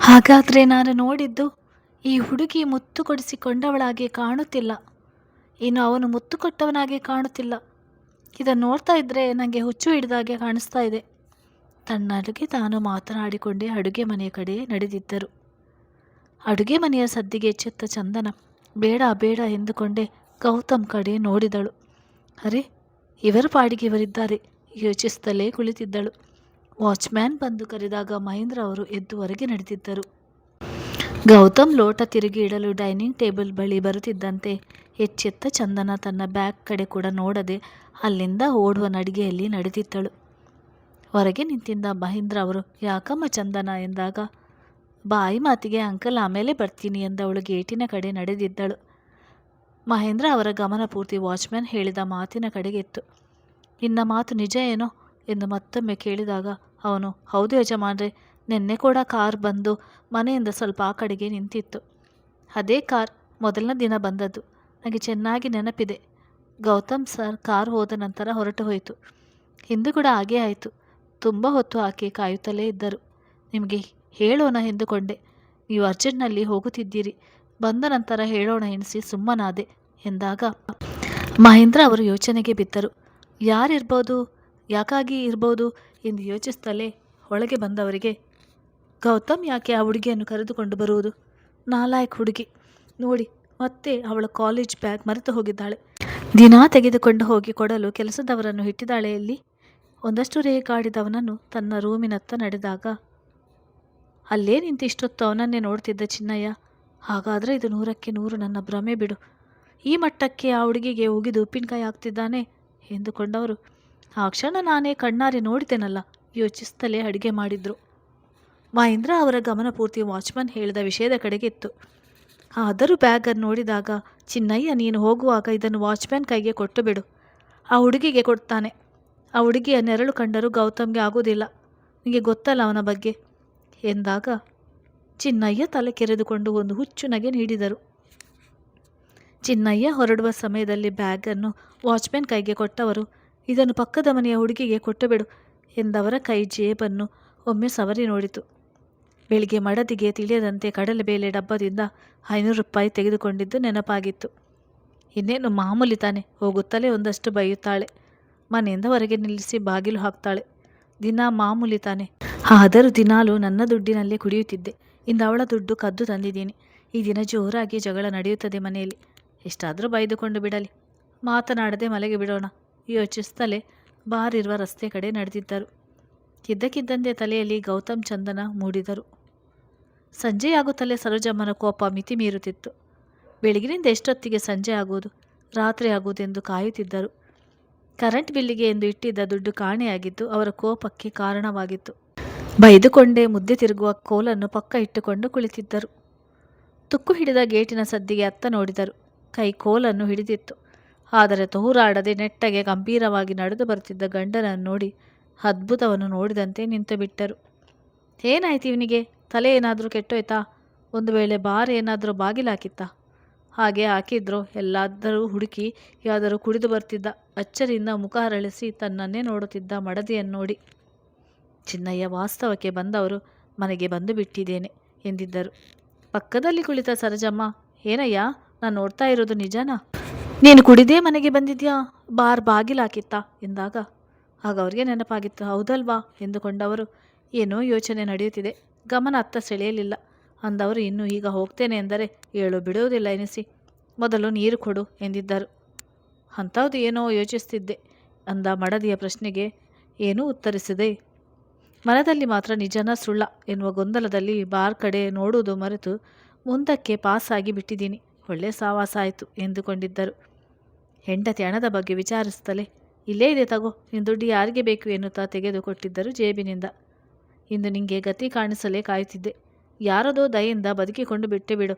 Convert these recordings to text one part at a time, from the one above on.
ಹಾಗಾದರೆ ನಾನು ನೋಡಿದ್ದು ಈ ಹುಡುಗಿ ಮುತ್ತು ಕೊಡಿಸಿಕೊಂಡವಳಾಗಿ ಕಾಣುತ್ತಿಲ್ಲ. ಇನ್ನು ಅವನು ಮುತ್ತು ಕೊಟ್ಟವನಾಗಿ ಕಾಣುತ್ತಿಲ್ಲ. ಇದನ್ನು ನೋಡ್ತಾ ಇದ್ದರೆ ನನಗೆ ಹುಚ್ಚು ಹಿಡಿದಾಗೆ ಕಾಣಿಸ್ತಾ ಇದೆ. ತನ್ನಲ್ಲಿಗೆ ತಾನು ಮಾತನಾಡಿಕೊಂಡೇ ಅಡುಗೆ ಮನೆಯ ಕಡೆ ನಡೆದಿದ್ದರು. ಅಡುಗೆ ಮನೆಯ ಸದ್ದಿಗೆ ಎಚ್ಚೆತ್ತ ಚಂದನ ಬೇಡ ಬೇಡ ಎಂದುಕೊಂಡೇ ಗೌತಮ್ ಕಡೆ ನೋಡಿದಳು. ಅರೆ, ಇವರು ಪಾಡಿಗೆ ಇವರಿದ್ದಾರೆ. ಯೋಚಿಸುತ್ತಲೇ ಕುಳಿತಿದ್ದಳು. ವಾಚ್ಮ್ಯಾನ್ ಬಂದು ಕರೆದಾಗ ಮಹೇಂದ್ರ ಅವರು ಎದ್ದುವರೆಗೆ ನಡೆದಿದ್ದರು ಗೌತಮ್ ಲೋಟ ತಿರುಗಿ ಇಡಲು ಡೈನಿಂಗ್ ಟೇಬಲ್ ಬಳಿ ಬರುತ್ತಿದ್ದಂತೆ ಎಚ್ಚೆತ್ತ ಚಂದನ ತನ್ನ ಬ್ಯಾಗ್ ಕಡೆ ಕೂಡ ನೋಡದೆ ಅಲ್ಲಿಂದ ಓಡುವ ನಡಿಗೆಯಲ್ಲಿ ನಡೆದಿದ್ದಳು ಹೊರಗೆ ನಿಂತಿದ್ದ ಮಹೇಂದ್ರ ಅವರು, ಯಾಕಮ್ಮ ಚಂದನ ಎಂದಾಗ, ಬಾಯಿ ಮಾತಿಗೆ ಅಂಕಲ್ ಆಮೇಲೆ ಬರ್ತೀನಿ ಎಂದವಳು ಗೇಟಿನ ಕಡೆ ನಡೆದಿದ್ದಳು. ಮಹೇಂದ್ರ ಅವರ ಗಮನ ಪೂರ್ತಿ ವಾಚ್ಮ್ಯಾನ್ ಹೇಳಿದ ಮಾತಿನ ಕಡೆಗೆ ಇತ್ತು ನಿನ್ನ ಮಾತು ನಿಜ ಏನೋ ಎಂದು ಮತ್ತೊಮ್ಮೆ ಕೇಳಿದಾಗ ಅವನು, ಹೌದು ಯಜಮಾನ್ರೆ, ನಿನ್ನೆ ಕೂಡ ಕಾರ್ ಬಂದು ಮನೆಯಿಂದ ಸ್ವಲ್ಪ ಆ ಕಡೆಗೆ ನಿಂತಿತ್ತು. ಅದೇ ಕಾರ್ ಮೊದಲನೇ ದಿನ ಬಂದದ್ದು. ನನಗೆ ಚೆನ್ನಾಗಿ ನೆನಪಿದೆ. ಗೌತಮ್ ಸರ್ ಕಾರ್ ಹೋದ ನಂತರ ಹೊರಟು ಹೋಯಿತು. ಹಿಂದೂ ಕೂಡ ಹಾಗೇ ಆಯಿತು. ತುಂಬ ಹೊತ್ತು ಆಕೆ ಕಾಯುತ್ತಲೇ ಇದ್ದರು. ನಿಮಗೆ ಹೇಳೋಣ ಎಂದುಕೊಂಡೆ. ನೀವು ಅರ್ಜೆಂಟ್ನಲ್ಲಿ ಹೋಗುತ್ತಿದ್ದೀರಿ. ಬಂದ ನಂತರ ಹೇಳೋಣ ಎನಿಸಿ ಸುಮ್ಮನಾದೆ ಎಂದಾಗ ಮಹೇಂದ್ರ ಅವರು ಯೋಚನೆಗೆ ಬಿದ್ದರು. ಯಾರಿರ್ಬೋದು? ಯಾಕಾಗಿ ಇರ್ಬೋದು? ಎಂದು ಯೋಚಿಸುತ್ತಲೇ ಒಳಗೆ ಬಂದವರಿಗೆ, ಗೌತಮ್ ಯಾಕೆ ಆ ಹುಡುಗಿಯನ್ನು ಕರೆದುಕೊಂಡು ಬರುವುದು? ನಾಲಾಯಕ್ ಹುಡುಗಿ. ನೋಡಿ, ಮತ್ತೆ ಅವಳ ಕಾಲೇಜ್ ಬ್ಯಾಗ್ ಮರೆತು ಹೋಗಿದ್ದಾಳೆ. ದಿನ ತೆಗೆದುಕೊಂಡು ಹೋಗಿ ಕೊಡಲು ಕೆಲಸದವರನ್ನು ಇಟ್ಟಿದ್ದಾಳೆ. ಇಲ್ಲಿ ಒಂದಷ್ಟು ರೇಗಾಡಿದವನನ್ನು ತನ್ನ ರೂಮಿನತ್ತ ನಡೆದಾಗ, ಅಲ್ಲೇ ನಿಂತು ಇಷ್ಟೊತ್ತು ಅವನನ್ನೇ ನೋಡ್ತಿದ್ದ ಚಿನ್ನಯ್ಯ, ಹಾಗಾದರೆ ಇದು ನೂರಕ್ಕೆ ನೂರು ನನ್ನ ಭ್ರಮೆ ಬಿಡು. ಈ ಮಟ್ಟಕ್ಕೆ ಆ ಹುಡುಗಿಗೆ ಉಗಿದು ಉಪ್ಪಿನಕಾಯಿ ಆಗ್ತಿದ್ದಾನೆ ಎಂದುಕೊಂಡವರು. ಆ ಕ್ಷಣ ನಾನೇ ಕಣ್ಣಾರೆ ನೋಡಿದೆನಲ್ಲ ಯೋಚಿಸ್ತಲೇ ಅಡುಗೆ ಮಾಡಿದ್ರು. ಮಹೇಂದ್ರ ಅವರ ಗಮನ ಪೂರ್ತಿ ವಾಚ್ಮನ್ ಹೇಳಿದ ವಿಷಯದ ಕಡೆಗಿತ್ತು. ಆದರೂ ಬ್ಯಾಗನ್ನು ನೋಡಿದಾಗ, ಚಿನ್ನಯ್ಯ, ನೀನು ಹೋಗುವಾಗ ಇದನ್ನು ವಾಚ್ಮ್ಯಾನ್ ಕೈಗೆ ಕೊಟ್ಟು ಬಿಡು. ಆ ಹುಡುಗಿಗೆ ಕೊಡ್ತಾನೆ. ಆ ಹುಡುಗಿಯ ನೆರಳು ಕಂಡರೂ ಗೌತಮ್ಗೆ ಆಗೋದಿಲ್ಲ ನಿಮಗೆ ಗೊತ್ತಲ್ಲ ಅವನ ಬಗ್ಗೆ. ಎಂದಾಗ, ಚಿನ್ನಯ್ಯ ತಲೆ ಕೆರೆದುಕೊಂಡು ಒಂದು ಹುಚ್ಚು ನಗೆ ನೀಡಿದರು. ಚಿನ್ನಯ್ಯ ಹೊರಡುವ ಸಮಯದಲ್ಲಿ ಬ್ಯಾಗನ್ನು ವಾಚ್ಮ್ಯಾನ್ ಕೈಗೆ ಕೊಟ್ಟವರು ಇದನ್ನು ಪಕ್ಕದ ಮನೆಯ ಹುಡುಗಿಗೆ ಕೊಟ್ಟುಬಿಡು ಎಂದವರ ಕೈ ಜೇಬನ್ನು ಒಮ್ಮೆ ಸವರಿ ನೋಡಿತು. ಬೆಳಿಗ್ಗೆ ಮಡದಿಗೆ ತಿಳಿಯದಂತೆ ಕಡಲೆಬೇಳೆ ಡಬ್ಬದಿಂದ ಐನೂರು ರೂಪಾಯಿ ತೆಗೆದುಕೊಂಡಿದ್ದು ನೆನಪಾಗಿತ್ತು. ಇನ್ನೇನು ಮಾಮೂಲಿ ತಾನೆ, ಹೋಗುತ್ತಲೇ ಒಂದಷ್ಟು ಬೈಯುತ್ತಾಳೆ. ಮನೆಯಿಂದ ಹೊರಗೆ ನಿಲ್ಲಿಸಿ ಬಾಗಿಲು ಹಾಕ್ತಾಳೆ. ದಿನ ಮಾಮೂಲಿ ತಾನೆ. ಆದರೂ ದಿನಾಲು ನನ್ನ ದುಡ್ಡಿನಲ್ಲೇ ಕುಡಿಯುತ್ತಿದ್ದೆ. ಇಂದ ಅವಳ ದುಡ್ಡು ಕದ್ದು ತಂದಿದ್ದೀನಿ. ಈ ದಿನ ಜೋರಾಗಿ ಜಗಳ ನಡೆಯುತ್ತದೆ ಮನೆಯಲ್ಲಿ. ಎಷ್ಟಾದರೂ ಬೈದುಕೊಂಡು ಬಿಡಲಿ. ಮಾತನಾಡದೆ ಮಲಗಿ ಬಿಡೋಣ ಯೋಚಿಸುತ್ತಲೇ ಬಾರಿರುವ ರಸ್ತೆ ಕಡೆ ನಡೆದಿದ್ದರು. ಇದ್ದಕ್ಕಿದ್ದಂತೆ ತಲೆಯಲ್ಲಿ ಗೌತಮ್ ಚಂದನ ಮೂಡಿದರು. ಸಂಜೆಯಾಗುತ್ತಲೇ ಸರೋಜಮ್ಮನ ಕೋಪ ಮಿತಿ ಮೀರುತ್ತಿತ್ತು. ಬೆಳಗಿನಿಂದ ಎಷ್ಟೊತ್ತಿಗೆ ಸಂಜೆ ಆಗುವುದು, ರಾತ್ರಿ ಆಗುವುದೆಂದು ಕಾಯುತ್ತಿದ್ದರು. ಕರೆಂಟ್ ಬಿಲ್ಲಿಗೆ ಎಂದು ಇಟ್ಟಿದ್ದ ದುಡ್ಡು ಕಾಣೆಯಾಗಿದ್ದು ಅವರ ಕೋಪಕ್ಕೆ ಕಾರಣವಾಗಿತ್ತು. ಬೈದುಕೊಂಡೇ ಮುದ್ದೆ ತಿರುಗುವ ಕೋಲನ್ನು ಪಕ್ಕ ಇಟ್ಟುಕೊಂಡು ಕುಳಿತಿದ್ದರು. ತುಕ್ಕು ಹಿಡಿದ ಗೇಟಿನ ಸದ್ದಿಗೆ ಅತ್ತ ನೋಡಿದರು. ಕೈ ಕೋಲನ್ನು ಹಿಡಿದಿತ್ತು. ಆದರೆ ತೂರಾಡದೆ ನೆಟ್ಟಗೆ ಗಂಭೀರವಾಗಿ ನಡೆದು ಬರುತ್ತಿದ್ದ ಗಂಡನನ್ನು ನೋಡಿ ಅದ್ಭುತವನ್ನು ನೋಡಿದಂತೆ ನಿಂತು ಬಿಟ್ಟರು. ಏನಾಯ್ತು ಇವನಿಗೆ? ತಲೆ ಏನಾದರೂ ಕೆಟ್ಟೋಯ್ತಾ? ಒಂದು ವೇಳೆ ಬಾರ್ ಏನಾದರೂ ಬಾಗಿಲಾಕಿತ್ತಾ ಹಾಗೆ ಹಾಕಿದ್ರು ಎಲ್ಲಾದರೂ ಹುಡುಕಿ ಯಾದರೂ ಕುಡಿದು ಬರ್ತಿದ್ದ ಅಚ್ಚರಿಯಿಂದ ಮುಖ ಹರಳಿಸಿ ತನ್ನನ್ನೇ ನೋಡುತ್ತಿದ್ದ ಮಡದಿಯನ್ನು ನೋಡಿ. ಚಿನ್ನಯ್ಯ ವಾಸ್ತವಕ್ಕೆ ಬಂದವರು ಮನೆಗೆ ಬಂದು ಬಿಟ್ಟಿದ್ದೇನೆ ಎಂದಿದ್ದರು. ಪಕ್ಕದಲ್ಲಿ ಕುಳಿತ ಸರಜಮ್ಮ, ಏನಯ್ಯ, ನಾನು ನೋಡ್ತಾ ಇರೋದು ನಿಜನಾ? ನೀನು ಕುಡಿದೇ ಮನೆಗೆ ಬಂದಿದ್ಯಾ? ಬಾರ್ ಬಾಗಿಲಾಕಿತ್ತಾ ಎಂದಾಗ, ಆಗ ಅವರಿಗೆ ನೆನಪಾಗಿತ್ತು. ಹೌದಲ್ವಾ? ಎಂದುಕೊಂಡವರು. ಏನೋ ಯೋಚನೆ ನಡೆಯುತ್ತಿದೆ. ಗಮನ ಅತ್ತ ಸೆಳೆಯಲಿಲ್ಲ. ಅಂದವರು, ಇನ್ನು ಈಗ ಹೋಗ್ತೇನೆ ಎಂದರೆ ಏಳು ಬಿಡುವುದಿಲ್ಲ ಎನಿಸಿ, ಮೊದಲು ನೀರು ಕೊಡು ಎಂದಿದ್ದರು. ಅಂಥವ್ದು ಏನೋ ಯೋಚಿಸ್ತಿದ್ದೆ ಅಂದ ಮಡದಿಯ ಪ್ರಶ್ನೆಗೆ. ಏನೂ ಉತ್ತರಿಸಿದೆ, ಮನದಲ್ಲಿ ಮಾತ್ರ ನಿಜನ ಸುಳ್ಳ ಎನ್ನುವ ಗೊಂದಲದಲ್ಲಿ ಬಾರ್ ಕಡೆ ನೋಡುವುದು ಮರೆತು ಮುಂದಕ್ಕೆ ಪಾಸಾಗಿ ಬಿಟ್ಟಿದ್ದೀನಿ. ಒಳ್ಳೆ ಸಾವಾಸ ಆಯಿತು ಎಂದುಕೊಂಡಿದ್ದರು. ಹೆಂಡತಿ ಹಣದ ಬಗ್ಗೆ ವಿಚಾರಿಸುತ್ತಲೇ, ಇಲ್ಲೇ ಇದೆ ತಗೋ ನಿನ್ನ ದುಡ್ಡು ಯಾರಿಗೆ ಬೇಕು? ಎನ್ನುತ್ತಾ ತೆಗೆದುಕೊಟ್ಟಿದ್ದರು ಜೇಬಿನಿಂದ. ಇಂದು ನಿಂಗೆ ಗತಿ ಕಾಣಿಸಲೇ ಕಾಯುತ್ತಿದ್ದೆ ಯಾರದೋ ದಯೆಯಿಂದ ಬದುಕಿಕೊಂಡು ಬಿಟ್ಟೆ ಬಿಡು.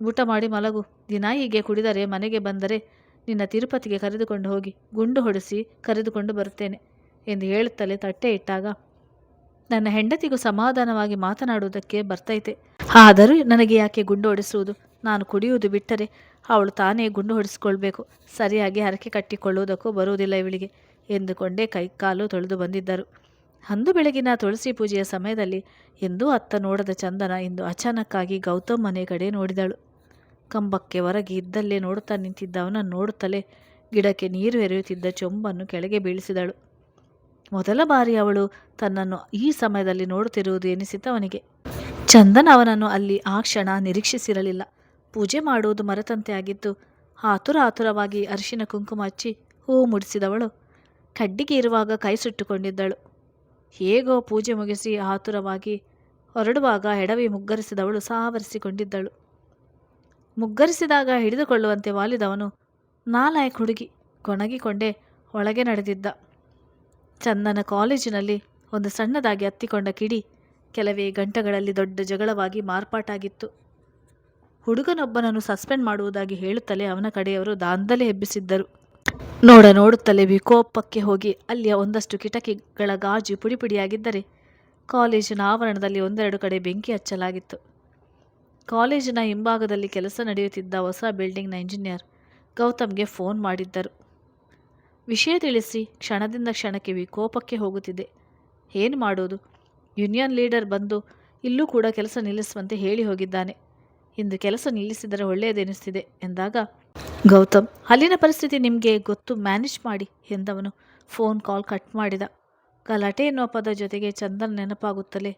ಊಟ ಮಾಡಿ ಮಲಗು. ದಿನ ಹೀಗೆ ಕುಡಿದರೆ ಮನೆಗೆ ಬಂದರೆ ನಿನ್ನ ತಿರುಪತಿಗೆ ಕರೆದುಕೊಂಡು ಹೋಗಿ ಗುಂಡು ಹೊಡೆಸಿ ಕರೆದುಕೊಂಡು ಬರುತ್ತೇನೆ, ಎಂದು ಹೇಳುತ್ತಲೇ ತಟ್ಟೆ ಇಟ್ಟಾಗ ನನ್ನ ಹೆಂಡತಿಗೂ ಸಮಾಧಾನವಾಗಿ ಮಾತನಾಡುವುದಕ್ಕೆ ಬರ್ತೈತೆ. ಆದರೂ ನನಗೆ ಯಾಕೆ ಗುಂಡು ಹೊಡೆಸುವುದು? ನಾನು ಕುಡಿಯುವುದು ಬಿಟ್ಟರೆ ಅವಳು ತಾನೇ ಗುಂಡು ಹೊಡಿಸಿಕೊಳ್ಬೇಕು. ಸರಿಯಾಗಿ ಹರಕೆ ಕಟ್ಟಿಕೊಳ್ಳುವುದಕ್ಕೂ ಬರುವುದಿಲ್ಲ ಇವಳಿಗೆ ಎಂದುಕೊಂಡೇ ಕೈ ಕಾಲು ತೊಳೆದು ಬಂದಿದ್ದರು. ಅಂದು ಬೆಳಗಿನ ತುಳಸಿ ಪೂಜೆಯ ಸಮಯದಲ್ಲಿ ಎಂದೂ ಅತ್ತ ನೋಡದ ಚಂದನ ಇಂದು ಅಚಾನಕ್ಕಾಗಿ ಗೌತಮ್ ಮನೆ ಕಡೆ ನೋಡಿದಳು. ಕಂಬಕ್ಕೆ ಹೊರಗೆ ಇದ್ದಲ್ಲೇ ನೋಡುತ್ತಾ ನಿಂತಿದ್ದವನ ನೋಡುತ್ತಲೇ ಗಿಡಕ್ಕೆ ನೀರು ಎರೆಯುತ್ತಿದ್ದ ಚೊಂಬನ್ನು ಕೆಳಗೆ ಬೀಳಿಸಿದಳು. ಮೊದಲ ಬಾರಿ ಅವಳು ತನ್ನನ್ನು ಈ ಸಮಯದಲ್ಲಿ ನೋಡುತ್ತಿರುವುದು ಎನಿಸಿತು ಅವನಿಗೆ. ಚಂದನ್ ಅವನನ್ನು ಅಲ್ಲಿ ಆ ಕ್ಷಣ ನಿರೀಕ್ಷಿಸಿರಲಿಲ್ಲ. ಪೂಜೆ ಮಾಡುವುದು ಮರೆತಂತೆ ಆಗಿದ್ದು ಆತುರ ಆತುರವಾಗಿ ಅರಿಶಿನ ಕುಂಕುಮ ಹಚ್ಚಿ ಹೂವು ಮುಡಿಸಿದವಳು. ಕಡ್ಡಿಗೆ ಇರುವಾಗ ಕೈ ಸುಟ್ಟುಕೊಂಡಿದ್ದಳು. ಹೇಗೋ ಪೂಜೆ ಮುಗಿಸಿ ಆತುರವಾಗಿ ಹೊರಡುವಾಗ ಎಡವಿ ಮುಗ್ಗರಿಸಿದವಳು ಸಾವರಿಸಿಕೊಂಡಿದ್ದಳು. ಮುಗ್ಗರಿಸಿದಾಗ ಹಿಡಿದುಕೊಳ್ಳುವಂತೆ ವಾಲಿದವನು ನಾಲಾಯಕ್ ಹುಡುಗಿ ಕೊಣಗಿಕೊಂಡೇ ಒಳಗೆ ನಡೆದಿದ್ದ. ಚಂದನ ಕಾಲೇಜಿನಲ್ಲಿ ಒಂದು ಸಣ್ಣದಾಗಿ ಹತ್ತಿಕೊಂಡ ಕಿಡಿ ಕೆಲವೇ ಗಂಟೆಗಳಲ್ಲಿ ದೊಡ್ಡ ಜಗಳವಾಗಿ ಮಾರ್ಪಾಟಾಗಿತ್ತು. ಹುಡುಗನೊಬ್ಬನನ್ನು ಸಸ್ಪೆಂಡ್ ಮಾಡುವುದಾಗಿ ಹೇಳುತ್ತಲೇ ಅವನ ಕಡೆಯವರು ದಾಂಧಲೆ ಎಬ್ಬಿಸಿದ್ದರು. ನೋಡ ನೋಡುತ್ತಲೇ ವಿಕೋಪಕ್ಕೆ ಹೋಗಿ ಅಲ್ಲಿಯ ಒಂದಷ್ಟು ಕಿಟಕಿಗಳ ಗಾಜು ಪುಡಿಪುಡಿಯಾಗಿದ್ದರೆ ಕಾಲೇಜಿನ ಆವರಣದಲ್ಲಿ ಒಂದೆರಡು ಕಡೆ ಬೆಂಕಿ ಹಚ್ಚಲಾಗಿತ್ತು. ಕಾಲೇಜಿನ ಹಿಂಭಾಗದಲ್ಲಿ ಕೆಲಸ ನಡೆಯುತ್ತಿದ್ದ ಹೊಸ ಬಿಲ್ಡಿಂಗ್ನ ಇಂಜಿನಿಯರ್ ಗೌತಮ್ಗೆ ಫೋನ್ ಮಾಡಿದ್ದರು. ವಿಷಯ ತಿಳಿಸಿ ಕ್ಷಣದಿಂದ ಕ್ಷಣಕ್ಕೆ ವಿಕೋಪಕ್ಕೆ ಹೋಗುತ್ತಿದೆ ಏನು ಮಾಡೋದು? ಯೂನಿಯನ್ ಲೀಡರ್ ಬಂದು ಇಲ್ಲೂ ಕೂಡ ಕೆಲಸ ನಿಲ್ಲಿಸುವಂತೆ ಹೇಳಿ ಹೋಗಿದ್ದಾನೆ. ಇಂದು ಕೆಲಸ ನಿಲ್ಲಿಸಿದರೆ ಒಳ್ಳೆಯದೆನಿಸ್ತಿದೆ ಎಂದಾಗ ಗೌತಮ್ ಅಲ್ಲಿನ ಪರಿಸ್ಥಿತಿ ನಿಮಗೆ ಗೊತ್ತು ಮ್ಯಾನೇಜ್ ಮಾಡಿ ಎಂದವನು ಫೋನ್ ಕಾಲ್ ಕಟ್ ಮಾಡಿದ. ಗಲಾಟೆ ಎನ್ನುವ ಪದ ಜೊತೆಗೆ ಚಂದನ್ ನೆನಪಾಗುತ್ತಲೇ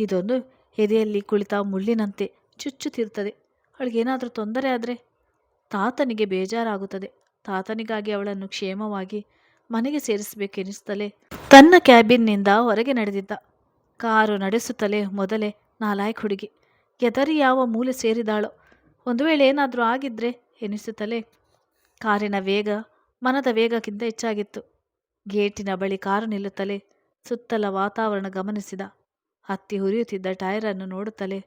ಇದೊಂದು ಎದೆಯಲ್ಲಿ ಕುಳಿತ ಮುಳ್ಳಿನಂತೆ ಚುಚ್ಚುತ್ತಿರುತ್ತದೆ. ಅವಳಿಗೇನಾದರೂ ತೊಂದರೆ ಆದರೆ ತಾತನಿಗೆ ಬೇಜಾರಾಗುತ್ತದೆ. ತಾತನಿಗಾಗಿ ಅವಳನ್ನು ಕ್ಷೇಮವಾಗಿ ಮನೆಗೆ ಸೇರಿಸಬೇಕೆನಿಸುತ್ತಲೇ ತನ್ನ ಕ್ಯಾಬಿನ್ನಿಂದ ಹೊರಗೆ ನಡೆದಿದ್ದ. ಕಾರು ನಡೆಸುತ್ತಲೇ ಮೊದಲೇ ನಾಲಾಯ್ಕ ಹುಡುಗಿ ಎದರಿ ಯಾವ ಮೂಲೆ ಸೇರಿದಾಳೋ? ಒಂದು ವೇಳೆ ಏನಾದರೂ ಆಗಿದ್ರೆ ಎನಿಸುತ್ತಲೇ? ಕಾರಿನ ವೇಗ, ಮನದ ವೇಗಕ್ಕಿಂತ ಹೆಚ್ಚಾಗಿತ್ತು. ಗೇಟಿನ ಬಳಿ ಕಾರು ನಿಲ್ಲುತ್ತಲೇ ಸುತ್ತಲ ವಾತಾವರಣ ಗಮನಿಸಿದ. ಹತ್ತಿ ಹುರಿಯುತ್ತಿದ್ದ ಟೈರನ್ನು ನೋಡುತ್ತಲೇ.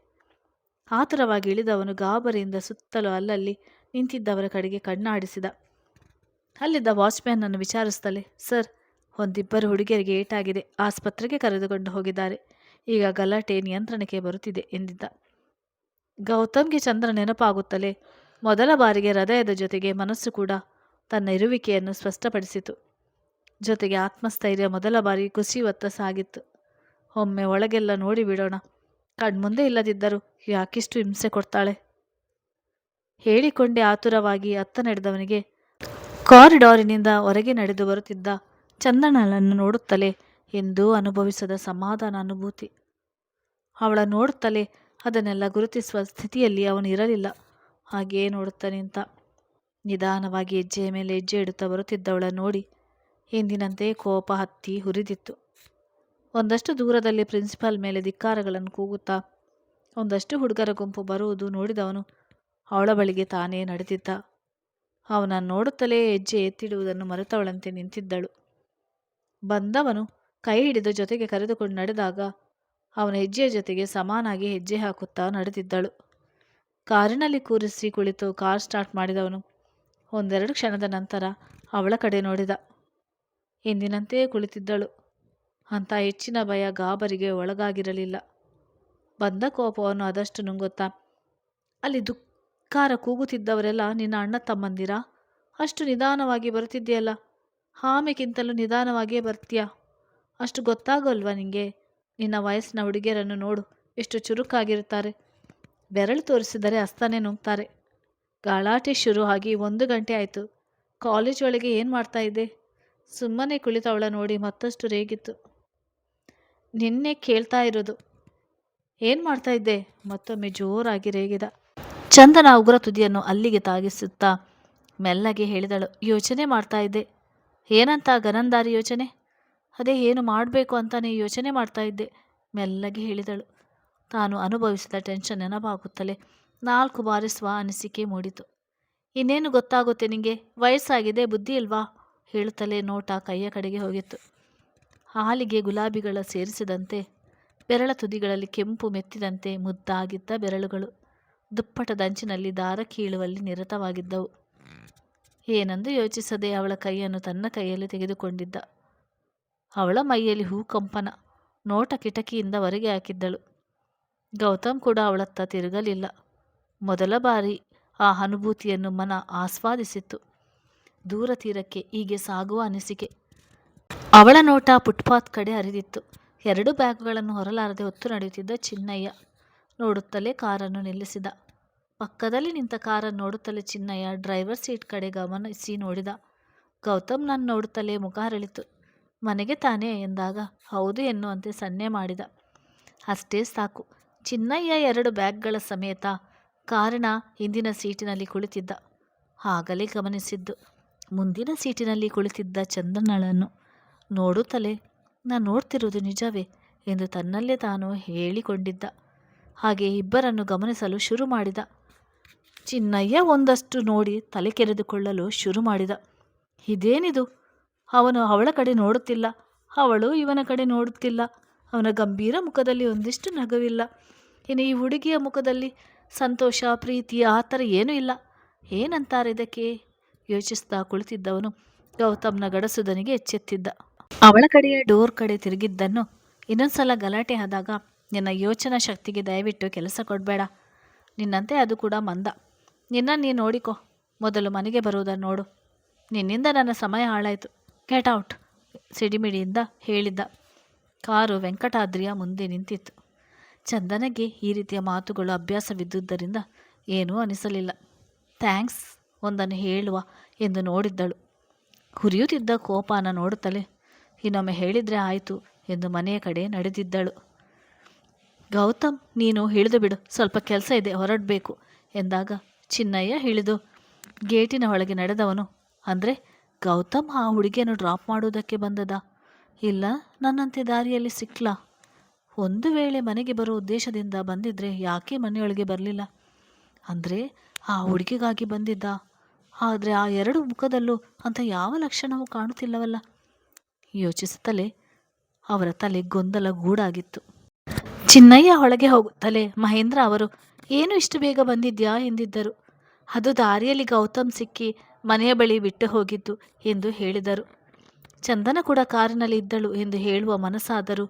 ಆತುರವಾಗಿ ಇಳಿದವನು ಗಾಬರಿಯಿಂದ ಸುತ್ತಲೂ ಅಲ್ಲಲ್ಲಿ ನಿಂತಿದ್ದವರ ಕಡೆಗೆ ಕಣ್ಣಾಡಿಸಿದ. ಅಲ್ಲಿದ್ದ ವಾಚ್ಮ್ಯಾನನ್ನು ವಿಚಾರಿಸುತ್ತಲೇ, ಸರ್, ಒಂದಿಬ್ಬರು ಹುಡುಗಿಯರಿಗೆ ಏಟಾಗಿದೆ. ಆಸ್ಪತ್ರೆಗೆ ಕರೆದುಕೊಂಡು ಹೋಗಿದ್ದಾರೆ. ಈಗ ಗಲಾಟೆ ನಿಯಂತ್ರಣಕ್ಕೆ ಬರುತ್ತಿದೆ ಎಂದಿದ್ದ. ಗೌತಮ್ಗೆ ಚಂದ್ರ ನೆನಪಾಗುತ್ತಲೇ ಮೊದಲ ಬಾರಿಗೆ ಹೃದಯದ ಜೊತೆಗೆ ಮನಸ್ಸು ಕೂಡ ತನ್ನ ಇರುವಿಕೆಯನ್ನು ಸ್ಪಷ್ಟಪಡಿಸಿತು. ಜೊತೆಗೆ ಆತ್ಮಸ್ಥೈರ್ಯ ಮೊದಲ ಬಾರಿ ಕುಸಿಯುವತ್ತ ಸಾಗಿತ್ತು. ಒಮ್ಮೆ ಒಳಗೆಲ್ಲ ನೋಡಿಬಿಡೋಣ ಕಣ್ಮುಂದೆ ಇಲ್ಲದಿದ್ದರೂ ಯಾಕಿಷ್ಟು ಹಿಂಸೆ ಕೊಡ್ತಾಳೆ? ಹೇಳಿಕೊಂಡೇ ಆತುರವಾಗಿ ಅತ್ತ ನಡೆದವನಿಗೆ ಕಾರಿಡಾರಿನಿಂದ ಹೊರಗೆ ನಡೆದು ಬರುತ್ತಿದ್ದ ಚಂದನಳನ್ನು ನೋಡುತ್ತಲೇ ಎಂದೂ ಅನುಭವಿಸದ ಸಮಾಧಾನ ಅನುಭೂತಿ. ಅವಳ ನೋಡುತ್ತಲೇ ಅದನ್ನೆಲ್ಲ ಗುರುತಿಸುವ ಸ್ಥಿತಿಯಲ್ಲಿ ಅವನು ಇರಲಿಲ್ಲ. ಹಾಗೆಯೇ ನೋಡುತ್ತಾ ನಿಂತ ನಿಧಾನವಾಗಿ ಹೆಜ್ಜೆಯ ಮೇಲೆ ಹೆಜ್ಜೆ ಇಡುತ್ತಾ ಬರುತ್ತಿದ್ದವಳ ನೋಡಿ ಎಂದಿನಂತೆ ಕೋಪ ಹತ್ತಿ ಹುರಿದಿತ್ತು. ಒಂದಷ್ಟು ದೂರದಲ್ಲಿ ಪ್ರಿನ್ಸಿಪಾಲ್ ಮೇಲೆ ಧಿಕ್ಕಾರಗಳನ್ನು ಕೂಗುತ್ತಾ ಒಂದಷ್ಟು ಹುಡುಗರ ಗುಂಪು ಬರುವುದು ನೋಡಿದವನು ಅವಳ ಬಳಿಗೆ ತಾನೇ ನಡೆದಿದ್ದ. ಅವನ ನೋಡುತ್ತಲೇ ಹೆಜ್ಜೆ ಎತ್ತಿಡುವುದನ್ನು ಮರೆತವಳಂತೆ ನಿಂತಿದ್ದಳು. ಬಂದವನು ಕೈ ಹಿಡಿದು ಜೊತೆಗೆ ಕರೆದುಕೊಂಡು ನಡೆದಾಗ ಅವನ ಹೆಜ್ಜೆಯ ಜೊತೆಗೆ ಸಮಾನಾಗಿ ಹೆಜ್ಜೆ ಹಾಕುತ್ತಾ ನಡೆದಿದ್ದಳು. ಕಾರಿನಲ್ಲಿ ಕೂರಿಸಿ ಕುಳಿತು ಕಾರ್ ಸ್ಟಾರ್ಟ್ ಮಾಡಿದವನು. ಒಂದೆರಡು ಕ್ಷಣದ ನಂತರ ಅವಳ ಕಡೆ ನೋಡಿದ. ಎಂದಿನಂತೆಯೇ ಕುಳಿತಿದ್ದಳು. ಅಂಥ ಹೆಚ್ಚಿನ ಭಯ ಗಾಬರಿಗೆ ಒಳಗಾಗಿರಲಿಲ್ಲ. ಬಂದ ಕೋಪವನ್ನು ಆದಷ್ಟು ನುಂಗುತ್ತಾ, ಅಲ್ಲಿ ದುಃಖಾರ ಕೂಗುತ್ತಿದ್ದವರೆಲ್ಲ ನಿನ್ನ ಅಣ್ಣ ತಮ್ಮಂದಿರ? ಅಷ್ಟು ನಿಧಾನವಾಗಿ ಬರುತ್ತಿದೆಯಲ್ಲ ಆಮೆಗಿಂತಲೂ ನಿಧಾನವಾಗಿಯೇ ಬರ್ತೀಯ? ಅಷ್ಟು ಗೊತ್ತಾಗೋಲ್ವಾ ನಿಂಗೆ? ನಿನ್ನ ವಯಸ್ಸಿನ ಹುಡುಗಿಯರನ್ನು ನೋಡು, ಎಷ್ಟು ಚುರುಕಾಗಿರುತ್ತಾರೆ. ಬೆರಳು ತೋರಿಸಿದರೆ ಹಸ್ತಾನೆ ನುಂಗ್ತಾರೆ. ಗಾಳಾಟೆ ಶುರು ಆಗಿ ಒಂದು ಗಂಟೆ ಆಯಿತು. ಕಾಲೇಜ್ ಒಳಗೆ ಏನು ಮಾಡ್ತಾ ಇದ್ದೆ? ಸುಮ್ಮನೆ ಕುಳಿತವಳ ನೋಡಿ ಮತ್ತಷ್ಟು ರೇಗಿತ್ತು. ನಿನ್ನೆ ಕೇಳ್ತಾ ಇರೋದು, ಏನು ಮಾಡ್ತಾ ಇದ್ದೆ? ಮತ್ತೊಮ್ಮೆ ಜೋರಾಗಿ ರೇಗಿದ. ಚಂದನ ಉಗ್ರ ತುದಿಯನ್ನು ಅಲ್ಲಿಗೆ ತಾಗಿಸುತ್ತಾ ಮೆಲ್ಲಗೆ ಹೇಳಿದಳು, ಯೋಚನೆ ಮಾಡ್ತಾ ಇದ್ದೆ. ಏನಂತ ಗನಂದಾರಿ ಯೋಚನೆ? ಅದೇ ಏನು ಮಾಡಬೇಕು ಅಂತಾನೆ ಯೋಚನೆ ಮಾಡ್ತಾ ಇದ್ದೆ. ಮೆಲ್ಲಗೆ ಹೇಳಿದಳು. ತಾನು ಅನುಭವಿಸಿದ ಟೆನ್ಷನ್ ನೆನಪಾಗುತ್ತಲೇ ನಾಲ್ಕು ಬಾರಿ ಸ್ವ ಅನಿಸಿಕೆ ಮೂಡಿತು. ಇನ್ನೇನು ಗೊತ್ತಾಗುತ್ತೆ ನಿಮಗೆ ವಯಸ್ಸಾಗಿದೆ, ಬುದ್ಧಿ ಇಲ್ವಾ? ಹೇಳುತ್ತಲೇ ನೋಟ ಕೈಯ ಕಡೆಗೆ ಹೋಗಿತ್ತು. ಹಾಲಿಗೆ ಗುಲಾಬಿಗಳ ಸೇರಿಸಿದಂತೆ, ಬೆರಳ ತುದಿಗಳಲ್ಲಿ ಕೆಂಪು ಮೆತ್ತಿದಂತೆ ಮುದ್ದಾಗಿದ್ದ ಬೆರಳುಗಳು ದುಪ್ಪಟದಂಚಿನಲ್ಲಿ ದಾರ ಕೀಳುವಲ್ಲಿ ನಿರತವಾಗಿದ್ದವು. ಏನೆಂದು ಯೋಚಿಸದೆ ಅವಳ ಕೈಯನ್ನು ತನ್ನ ಕೈಯಲ್ಲಿ ತೆಗೆದುಕೊಂಡಿದ್ದ. ಅವಳ ಮೈಯಲ್ಲಿ ಹೂಕಂಪನ ನೋಟ ಕಿಟಕಿಯಿಂದ ಹೊರಗೆ ಹಾಕಿದ್ದಳು. ಗೌತಮ್ ಕೂಡ ಅವಳತ್ತ ತಿರುಗಲಿಲ್ಲ. ಮೊದಲ ಬಾರಿ ಆ ಅನುಭೂತಿಯನ್ನು ಮನ ಆಸ್ವಾದಿಸಿತ್ತು. ದೂರ ತೀರಕ್ಕೆ ಹೀಗೆ ಸಾಗುವ ಅನಿಸಿಕೆ. ಅವಳ ನೋಟ ಫುಟ್ಪಾತ್ ಕಡೆ ಹರಿದಿತ್ತು. ಎರಡು ಬ್ಯಾಗ್ಗಳನ್ನು ಹೊರಲಾರದೆ ಹೊತ್ತು ನಡೆಯುತ್ತಿದ್ದ ಚಿನ್ನಯ್ಯ ನೋಡುತ್ತಲೇ ಕಾರನ್ನು ನಿಲ್ಲಿಸಿದ. ಪಕ್ಕದಲ್ಲಿ ನಿಂತ ಕಾರನ್ನು ನೋಡುತ್ತಲೇ ಚಿನ್ನಯ್ಯ ಡ್ರೈವರ್ ಸೀಟ್ ಕಡೆ ಗಮನಿಸಿ ನೋಡಿದ. ಗೌತಮ್ ನನ್ನ ನೋಡುತ್ತಲೇ ಮುಖ ಹರಳಿತು ಮನೆಗೆ ತಾನೇ ಎಂದಾಗ, ಹೌದು ಎನ್ನುವಂತೆ ಸನ್ನೆ ಮಾಡಿದ. ಅಷ್ಟೇ ಸಾಕು. ಚಿನ್ನಯ್ಯ ಎರಡು ಬ್ಯಾಗ್ಗಳ ಸಮೇತ ಕಾರಣ ಹಿಂದಿನ ಸೀಟಿನಲ್ಲಿ ಕುಳಿತಿದ್ದ. ಆಗಲೇ ಗಮನಿಸಿದ್ದು. ಮುಂದಿನ ಸೀಟಿನಲ್ಲಿ ಕುಳಿತಿದ್ದ ಚಂದನಳನ್ನು ನೋಡುತ್ತಲೇ, ನಾನು ನೋಡ್ತಿರುವುದು ನಿಜವೇ? ಎಂದು ತನ್ನಲ್ಲೇ ತಾನು ಹೇಳಿಕೊಂಡಿದ್ದ. ಹಾಗೆ ಇಬ್ಬರನ್ನು ಗಮನಿಸಲು ಶುರು ಮಾಡಿದ. ಚಿನ್ನಯ್ಯ ಒಂದಷ್ಟು ನೋಡಿ ತಲೆ ಕೆರೆದುಕೊಳ್ಳಲು ಶುರು ಮಾಡಿದ. ಇದೇನಿದು? ಅವನು ಅವಳ ಕಡೆ ನೋಡುತ್ತಿಲ್ಲ. ಅವಳು ಇವನ ಕಡೆ ನೋಡುತ್ತಿಲ್ಲ. ಅವನ ಗಂಭೀರ ಮುಖದಲ್ಲಿ ಒಂದಿಷ್ಟು ನಗುವಿಲ್ಲ. ಇನ್ನು ಈ ಹುಡುಗಿಯ ಮುಖದಲ್ಲಿ ಸಂತೋಷ, ಪ್ರೀತಿ, ಆ ಥರ ಏನೂ ಇಲ್ಲ. ಏನಂತಾರೆ ಇದಕ್ಕೆ? ಯೋಚಿಸ್ತಾ ಕುಳಿತಿದ್ದವನು ಗೌತಮ್ನ ಗಡಸುದನಿಗೆ ಎಚ್ಚೆತ್ತಿದ್ದ. ಅವಳ ಕಡೆಯ ಡೋರ್ ಕಡೆ ತಿರುಗಿದ್ದನ್ನು ಇನ್ನೊಂದ್ಸಲ ಗಲಾಟೆ ಆದಾಗ ನಿನ್ನ ಯೋಚನಾ ಶಕ್ತಿಗೆ ದಯವಿಟ್ಟು ಕೆಲಸ ಕೊಡಬೇಡ. ನಿನ್ನಂತೆ ಅದು ಕೂಡ ಮಂದ. ನಿನ್ನ ನೀನು ನೋಡಿಕೊ. ಮೊದಲು ಮನೆಗೆ ಬರುವುದನ್ನು ನೋಡು. ನಿನ್ನಿಂದ ನನ್ನ ಸಮಯ ಹಾಳಾಯಿತು. ಗೆಟ್ ಔಟ್ ಸಿಡಿಮಿಡಿಯಿಂದ ಹೇಳಿದ್ದ. ಕಾರು ವೆಂಕಟಾದ್ರಿಯ ಮುಂದೆ ನಿಂತಿತ್ತು. ಚಂದನಗೆ ಈ ರೀತಿಯ ಮಾತುಗಳು ಅಭ್ಯಾಸವಿದ್ದುದರಿಂದ ಏನೂ ಅನಿಸಲಿಲ್ಲ. ಥ್ಯಾಂಕ್ಸ್ ಒಂದನ್ನು ಹೇಳುವ ಎಂದು ನೋಡಿದ್ದಳು. ಹುರಿಯುತ್ತಿದ್ದ ಕೋಪನ ನೋಡುತ್ತಲೇ ಇನ್ನೊಮ್ಮೆ ಹೇಳಿದರೆ ಆಯಿತು ಎಂದು ಮನೆಯ ಕಡೆ ನಡೆದಿದ್ದಳು. ಗೌತಮ್, ನೀನು ಹಿಡಿದು ಬಿಡು, ಸ್ವಲ್ಪ ಕೆಲಸ ಇದೆ, ಹೊರಡಬೇಕು ಎಂದಾಗ ಚಿನ್ನಯ್ಯ ಹಿಡಿದು ಗೇಟಿನ ಒಳಗೆ ನಡೆದವನು ಅಂದರೆ ಗೌತಮ್ ಆ ಹುಡುಗಿಯನ್ನು ಡ್ರಾಪ್ ಮಾಡುವುದಕ್ಕೆ ಬಂದದ. ಇಲ್ಲ, ನನ್ನಂತೆ ದಾರಿಯಲ್ಲಿ ಸಿಕ್ಲಾ. ಒಂದು ವೇಳೆ ಮನೆಗೆ ಬರೋ ಉದ್ದೇಶದಿಂದ ಬಂದಿದ್ರೆ ಯಾಕೆ ಮನೆಯೊಳಗೆ ಬರಲಿಲ್ಲ? ಅಂದರೆ ಆ ಹುಡುಗಿಗಾಗಿ ಬಂದಿದ್ದ. ಆದರೆ ಆ ಎರಡು ಮುಖದಲ್ಲೂ ಅಂತ ಯಾವ ಲಕ್ಷಣವೂ ಕಾಣುತ್ತಿಲ್ಲವಲ್ಲ? ಯೋಚಿಸುತ್ತಲೇ ಅವರ ತಲೆ ಗೊಂದಲ ಗೂಡಾಗಿತ್ತು. ಚಿನ್ನಯ್ಯ ಒಳಗೆ ಹೋಗುತ್ತಲೇ ಮಹೇಂದ್ರ ಅವರು, ಏನು ಇಷ್ಟು ಬೇಗ ಬಂದಿದ್ಯಾ? ಎಂದಿದ್ದರು. ಅದು ದಾರಿಯಲ್ಲಿ ಗೌತಮ್ ಸಿಕ್ಕಿ ಮನೆಯ ಬಳಿ ಬಿಟ್ಟು ಹೋಗಿದ್ದು ಎಂದು ಹೇಳಿದರು. ಚಂದನ ಕೂಡ ಕಾರಿನಲ್ಲಿ ಇದ್ದಳು ಎಂದು ಹೇಳುವ ಮನಸ್ಸಾದರು.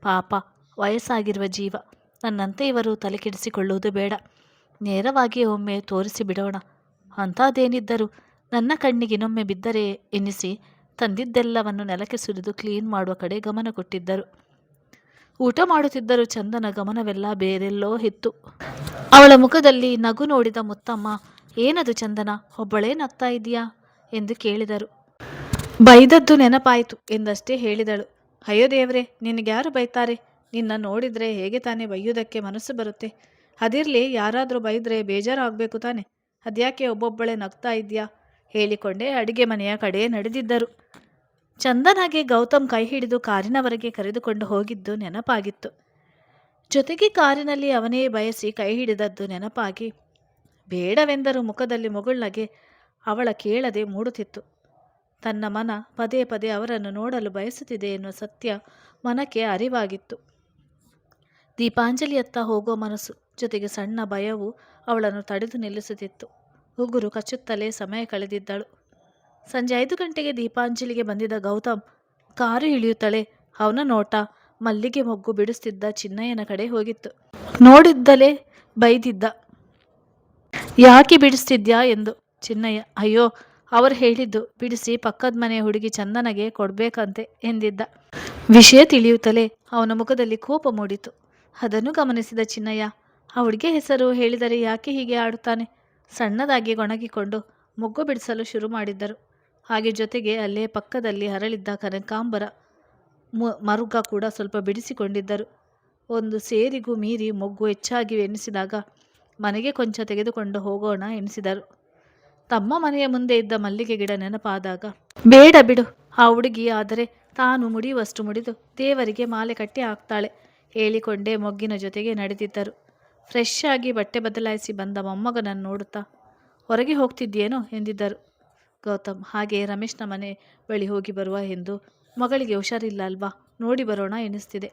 ಪಾಪ, ವಯಸ್ಸಾಗಿರುವ ಜೀವ. ನನ್ನಂತೆ ಇವರು ತಲೆಕೆಡಿಸಿಕೊಳ್ಳುವುದು ಬೇಡ. ನೇರವಾಗಿ ಒಮ್ಮೆ ತೋರಿಸಿ ಬಿಡೋಣ. ಅಂಥದ್ದೇನಿದ್ದರೂ ನನ್ನ ಕಣ್ಣಿಗೆ ಇನ್ನೊಮ್ಮೆ ಬಿದ್ದರೆ ಎನ್ನಿಸಿ ತಂದಿದ್ದೆಲ್ಲವನ್ನು ನೆಲಕ್ಕೆ ಸುರಿದು ಕ್ಲೀನ್ ಮಾಡುವ ಕಡೆ ಗಮನ ಕೊಟ್ಟಿದ್ದರು. ಊಟ ಮಾಡುತ್ತಿದ್ದರೂ ಚಂದನ ಗಮನವೆಲ್ಲ ಬೇರೆಲ್ಲೋ ಇತ್ತು. ಅವಳ ಮುಖದಲ್ಲಿ ನಗು ನೋಡಿದ ಮುತ್ತಮ್ಮ ಏನದು ಚಂದನ, ಒಬ್ಬಳೇ ನಗ್ತಾ ಇದೆಯಾ ಎಂದು ಕೇಳಿದರು. ಬೈದದ್ದು ನೆನಪಾಯಿತು ಎಂದಷ್ಟೇ ಹೇಳಿದಳು. ಅಯ್ಯೋ ದೇವ್ರೆ, ನಿನಗ್ಯಾರು ಬೈತಾರೆ? ನಿನ್ನ ನೋಡಿದರೆ ಹೇಗೆ ತಾನೇ ಬೈಯುವುದಕ್ಕೆ ಮನಸ್ಸು ಬರುತ್ತೆ? ಅದಿರಲಿ ಯಾರಾದರೂ ಬೈದರೆ ಬೇಜಾರಾಗಬೇಕು ತಾನೆ. ಅದ್ಯಾಕೆ ಒಬ್ಬೊಬ್ಬಳೆ ನಗ್ತಾ ಇದೆಯಾ ಹೇಳಿಕೊಂಡೇ ಅಡಿಗೆ ಮನೆಯ ಕಡೆ ನಡೆದಿದ್ದರು. ಚಂದನಾಗೆ ಗೌತಮ್ ಕೈ ಹಿಡಿದು ಕಾರಿನವರೆಗೆ ಕರೆದುಕೊಂಡು ಹೋಗಿದ್ದು ನೆನಪಾಗಿತ್ತು. ಜೊತೆಗೆ ಕಾರಿನಲ್ಲಿ ಅವನೇ ಬಯಸಿ ಕೈ ಹಿಡಿದದ್ದು ನೆನಪಾಗಿ ಬೇಡವೆಂದರೂ ಮುಖದಲ್ಲಿ ಮುಗುಳ್ನಗೆ ಅವಳ ಕೇಳದೆ ಮೂಡುತ್ತಿತ್ತು. ತನ್ನ ಮನ ಪದೇ ಪದೇ ಅವರನ್ನು ನೋಡಲು ಬಯಸುತ್ತಿದೆ ಎನ್ನುವ ಸತ್ಯ ಮನಕ್ಕೆ ಅರಿವಾಗಿತ್ತು. ದೀಪಾಂಜಲಿಯತ್ತ ಹೋಗೋ ಮನಸ್ಸು ಜೊತೆಗೆ ಸಣ್ಣ ಭಯವು ಅವಳನ್ನು ತಡೆದು ನಿಲ್ಲಿಸುತ್ತಿತ್ತು. ಉಗುರು ಕಚ್ಚುತ್ತಲೇ ಸಮಯ ಕಳೆದಿದ್ದಳು. ಸಂಜೆ ಐದು ಗಂಟೆಗೆ ದೀಪಾಂಜಲಿಗೆ ಬಂದಿದ್ದ ಗೌತಮ್ ಕಾರು ಇಳಿಯುತ್ತಲೇ ಅವನ ನೋಟ ಮಲ್ಲಿಗೆ ಮೊಗ್ಗು ಬಿಡಿಸುತ್ತಿದ್ದ ಚಿನ್ನಯ್ಯನ ಕಡೆ ಹೋಗಿತ್ತು. ನೋಡಿದ್ದಲೇ ಬೈದಿದ್ದ ಯಾಕೆ ಬಿಡಿಸ್ತಿದ್ಯಾ ಎಂದು ಚಿನ್ನಯ್ಯ. ಅಯ್ಯೋ, ಅವರು ಹೇಳಿದ್ದು, ಬಿಡಿಸಿ ಪಕ್ಕದ ಮನೆ ಹುಡುಗಿ ಚಂದನಗೆ ಕೊಡ್ಬೇಕಂತೆ ಎಂದಿದ್ದ. ವಿಷಯ ತಿಳಿಯುತ್ತಲೇ ಅವನ ಮುಖದಲ್ಲಿ ಕೋಪ ಮೂಡಿತು. ಅದನ್ನು ಗಮನಿಸಿದ ಚಿನ್ನಯ್ಯ, ಆ ಹುಡುಗಿ ಹೆಸರು ಹೇಳಿದರೆ ಯಾಕೆ ಹೀಗೆ ಆಡುತ್ತಾನೆ? ಸಣ್ಣದಾಗಿ ಗೊಣಗಿಕೊಂಡು ಮೊಗ್ಗು ಬಿಡಿಸಲು ಶುರು ಮಾಡಿದ್ದರು. ಹಾಗೆ ಜೊತೆಗೆ ಅಲ್ಲೇ ಪಕ್ಕದಲ್ಲಿ ಹರಳಿದ್ದ ಕನಕಾಂಬರ ಮರುಗ ಕೂಡ ಸ್ವಲ್ಪ ಬಿಡಿಸಿಕೊಂಡಿದ್ದರು. ಒಂದು ಸೇರಿಗೂ ಮೀರಿ ಮೊಗ್ಗು ಹೆಚ್ಚಾಗಿ ಎನಿಸಿದಾಗ ಮನೆಗೆ ಕೊಂಚ ತೆಗೆದುಕೊಂಡು ಹೋಗೋಣ ಎನಿಸಿದರು. ತಮ್ಮ ಮನೆಯ ಮುಂದೆ ಇದ್ದ ಮಲ್ಲಿಗೆ ಗಿಡ ನೆನಪಾದಾಗ, ಬೇಡ ಬಿಡು, ಆ ಹುಡುಗಿ ಆದರೆ ತಾನು ಮುಡಿಯುವಷ್ಟು ಮುಡಿದು ದೇವರಿಗೆ ಮಾಲೆ ಕಟ್ಟಿ ಹಾಕ್ತಾಳೆ ಹೇಳಿಕೊಂಡೇ ಮೊಗ್ಗಿನ ಜೊತೆಗೆ ನಡೆದಿದ್ದರು. ಫ್ರೆಶ್ ಆಗಿ ಬಟ್ಟೆ ಬದಲಾಯಿಸಿ ಬಂದ ಮೊಮ್ಮಗನನ್ನು ನೋಡುತ್ತಾ, ಹೊರಗೆ ಹೋಗ್ತಿದ್ದೇನೋ ಎಂದಿದ್ದರು. ಗೌತಮ್, ಹಾಗೆ ರಮೇಶ್ನ ಮನೆ ಬಳಿ ಹೋಗಿ ಬರುವ ಎಂದು ಮಗಳಿಗೆ ಹುಷಾರಿಲ್ಲ ಅಲ್ವಾ, ನೋಡಿ ಬರೋಣ ಎನಿಸ್ತಿದೆ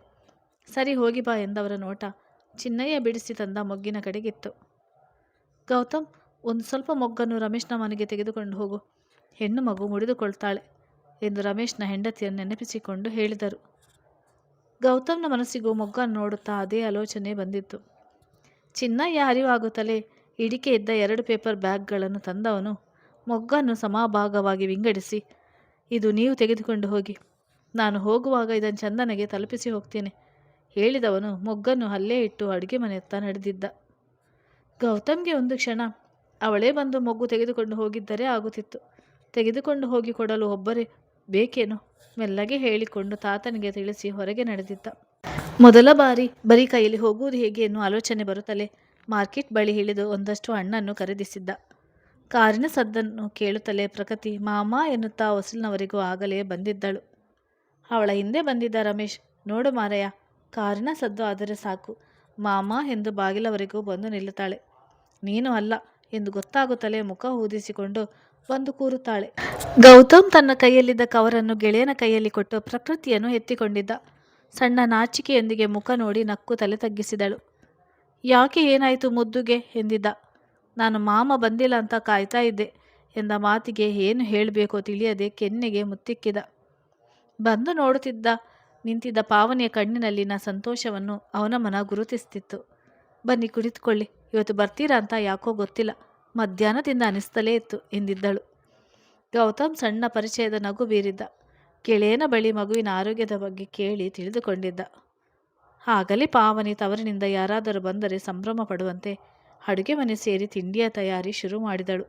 ಸರಿ ಹೋಗಿ ಬಾ ಎಂದವರ ನೋಟ ಚಿನ್ನಯ್ಯ ಬಿಡಿಸಿ ತಂದ ಮೊಗ್ಗಿನ ಕಡೆಗಿತ್ತು. ಗೌತಮ್, ಒಂದು ಸ್ವಲ್ಪ ಮೊಗ್ಗನ್ನು ರಮೇಶ್ನ ಮನೆಗೆ ತೆಗೆದುಕೊಂಡು ಹೋಗು. ಹೆಣ್ಣು ಮಗು ಮುಡಿದುಕೊಳ್ತಾಳೆ ಎಂದು ರಮೇಶ್ನ ಹೆಂಡತಿಯನ್ನು ನೆನಪಿಸಿಕೊಂಡು ಹೇಳಿದರು. ಗೌತಮ್ನ ಮನಸ್ಸಿಗೂ ಮೊಗ್ಗನ್ನು ನೋಡುತ್ತಾ ಅದೇ ಆಲೋಚನೆ ಬಂದಿತ್ತು. ಚಿನ್ನಯ್ಯ ಅರಿವಾಗುತ್ತಲೇ ಇಡಿಕೆ ಇದ್ದ ಎರಡು ಪೇಪರ್ ಬ್ಯಾಗ್ಗಳನ್ನು ತಂದವನು ಮೊಗ್ಗನ್ನು ಸಮಭಾಗವಾಗಿ ವಿಂಗಡಿಸಿ, ಇದು ನೀವು ತೆಗೆದುಕೊಂಡು ಹೋಗಿ. ನಾನು ಹೋಗುವಾಗ ಇದನ್ನು ಚಂದನಗೆ ತಲುಪಿಸಿ ಹೋಗ್ತೀನಿ. ಹೇಳಿದವನು ಮೊಗ್ಗನ್ನು ಅಲ್ಲೇ ಇಟ್ಟು ಅಡುಗೆ ಮನೆಯತ್ತ ನಡೆದಿದ್ದ. ಗೌತಮ್ಗೆ ಒಂದು ಕ್ಷಣ ಅವಳೇ ಬಂದು ಮೊಗ್ಗು ತೆಗೆದುಕೊಂಡು ಹೋಗಿದ್ದರೆ ಆಗುತ್ತಿತ್ತು. ತೆಗೆದುಕೊಂಡು ಹೋಗಿ ಕೊಡಲು ಒಬ್ಬರೇ ಬೇಕೇನು ಮೆಲ್ಲಗೆ ಹೇಳಿಕೊಂಡು ತಾತನಿಗೆ ತಿಳಿಸಿ ಹೊರಗೆ ನಡೆದಿದ್ದ. ಮೊದಲ ಬಾರಿ ಬರೀ ಕೈಯಲ್ಲಿ ಹೋಗುವುದು ಹೇಗೆ ಎನ್ನುವ ಆಲೋಚನೆ ಬರುತ್ತಲೇ ಮಾರ್ಕೆಟ್ ಬಳಿ ಇಳಿದು ಒಂದಷ್ಟು ಹಣ್ಣನ್ನು ಖರೀದಿಸಿದ್ದ. ಕಾರಿನ ಸದ್ದನ್ನು ಕೇಳುತ್ತಲೇ ಪ್ರಕೃತಿ, ಮಾಮ ಎನ್ನುತ್ತಾ ಹೊಸಲಿನವರೆಗೂ ಆಗಲೇ ಬಂದಿದ್ದಳು. ಅವಳ ಹಿಂದೆ ಬಂದಿದ್ದ ರಮೇಶ್, ನೋಡು ಮಾರಯ್ಯ ಕಾರಿನ ಸದ್ದು ಆದರೆ ಸಾಕು. ಮಾಮ ಎಂದು ಬಾಗಿಲವರೆಗೂ ಬಂದು ನಿಲ್ಲುತ್ತಾಳೆ. ನೀನು ಅಲ್ಲ ಎಂದು ಗೊತ್ತಾಗುತ್ತಲೇ ಮುಖ ಊದಿಸಿಕೊಂಡು ಬಂದು ಕೂರುತ್ತಾಳೆ. ಗೌತಮ್ ತನ್ನ ಕೈಯಲ್ಲಿದ್ದ ಕವರನ್ನು ಗೆಳೆಯನ ಕೈಯಲ್ಲಿ ಕೊಟ್ಟು ಪ್ರಕೃತಿಯನ್ನು ಎತ್ತಿಕೊಂಡಿದ್ದ. ಸಣ್ಣ ನಾಚಿಕೆಯೊಂದಿಗೆ ಮುಖ ನೋಡಿ ನಕ್ಕು ತಲೆ ತಗ್ಗಿಸಿದಳು. ಯಾಕೆ ಏನಾಯಿತು ಮುದ್ದುಗೆ? ಎಂದಿದ್ದ. ನಾನು ಮಾಮ ಬಂದಿಲ್ಲ ಅಂತ ಕಾಯ್ತಾ ಇದ್ದೆ ಎಂದ ಮಾತಿಗೆ ಏನು ಹೇಳಬೇಕೋ ತಿಳಿಯದೆ ಕೆನ್ನೆಗೆ ಮುತ್ತಿಕ್ಕಿದ. ಬಂದು ನೋಡುತ್ತಿದ್ದ ನಿಂತಿದ್ದ ಪಾವನಿಯ ಕಣ್ಣಿನಲ್ಲಿನ ಸಂತೋಷವನ್ನು ಅವನ ಮನ ಗುರುತಿಸ್ತಿತ್ತು. ಬನ್ನಿ ಕುಳಿತುಕೊಳ್ಳಿ. ಇವತ್ತು ಬರ್ತೀರಾ ಅಂತ ಯಾಕೋ ಗೊತ್ತಿಲ್ಲ. ಮಧ್ಯಾಹ್ನದಿಂದ ಅನಿಸ್ತಲೇ ಇತ್ತು ಎಂದಿದ್ದಳು. ಗೌತಮ್ ಸಣ್ಣ ಪರಿಚಯದ ನಗು ಬೀರಿದ್ದ. ಗೆಳೆಯನ ಬಳಿ ಮಗುವಿನ ಆರೋಗ್ಯದ ಬಗ್ಗೆ ಕೇಳಿ ತಿಳಿದುಕೊಂಡಿದ್ದ. ಆಗಲೇ ಪಾವನಿ, ತವರಿನಿಂದ ಯಾರಾದರೂ ಬಂದರೆ ಸಂಭ್ರಮ ಪಡುವಂತೆ ಅಡುಗೆ ಮನೆ ಸೇರಿ ತಿಂಡಿಯ ತಯಾರಿ ಶುರು ಮಾಡಿದಳು.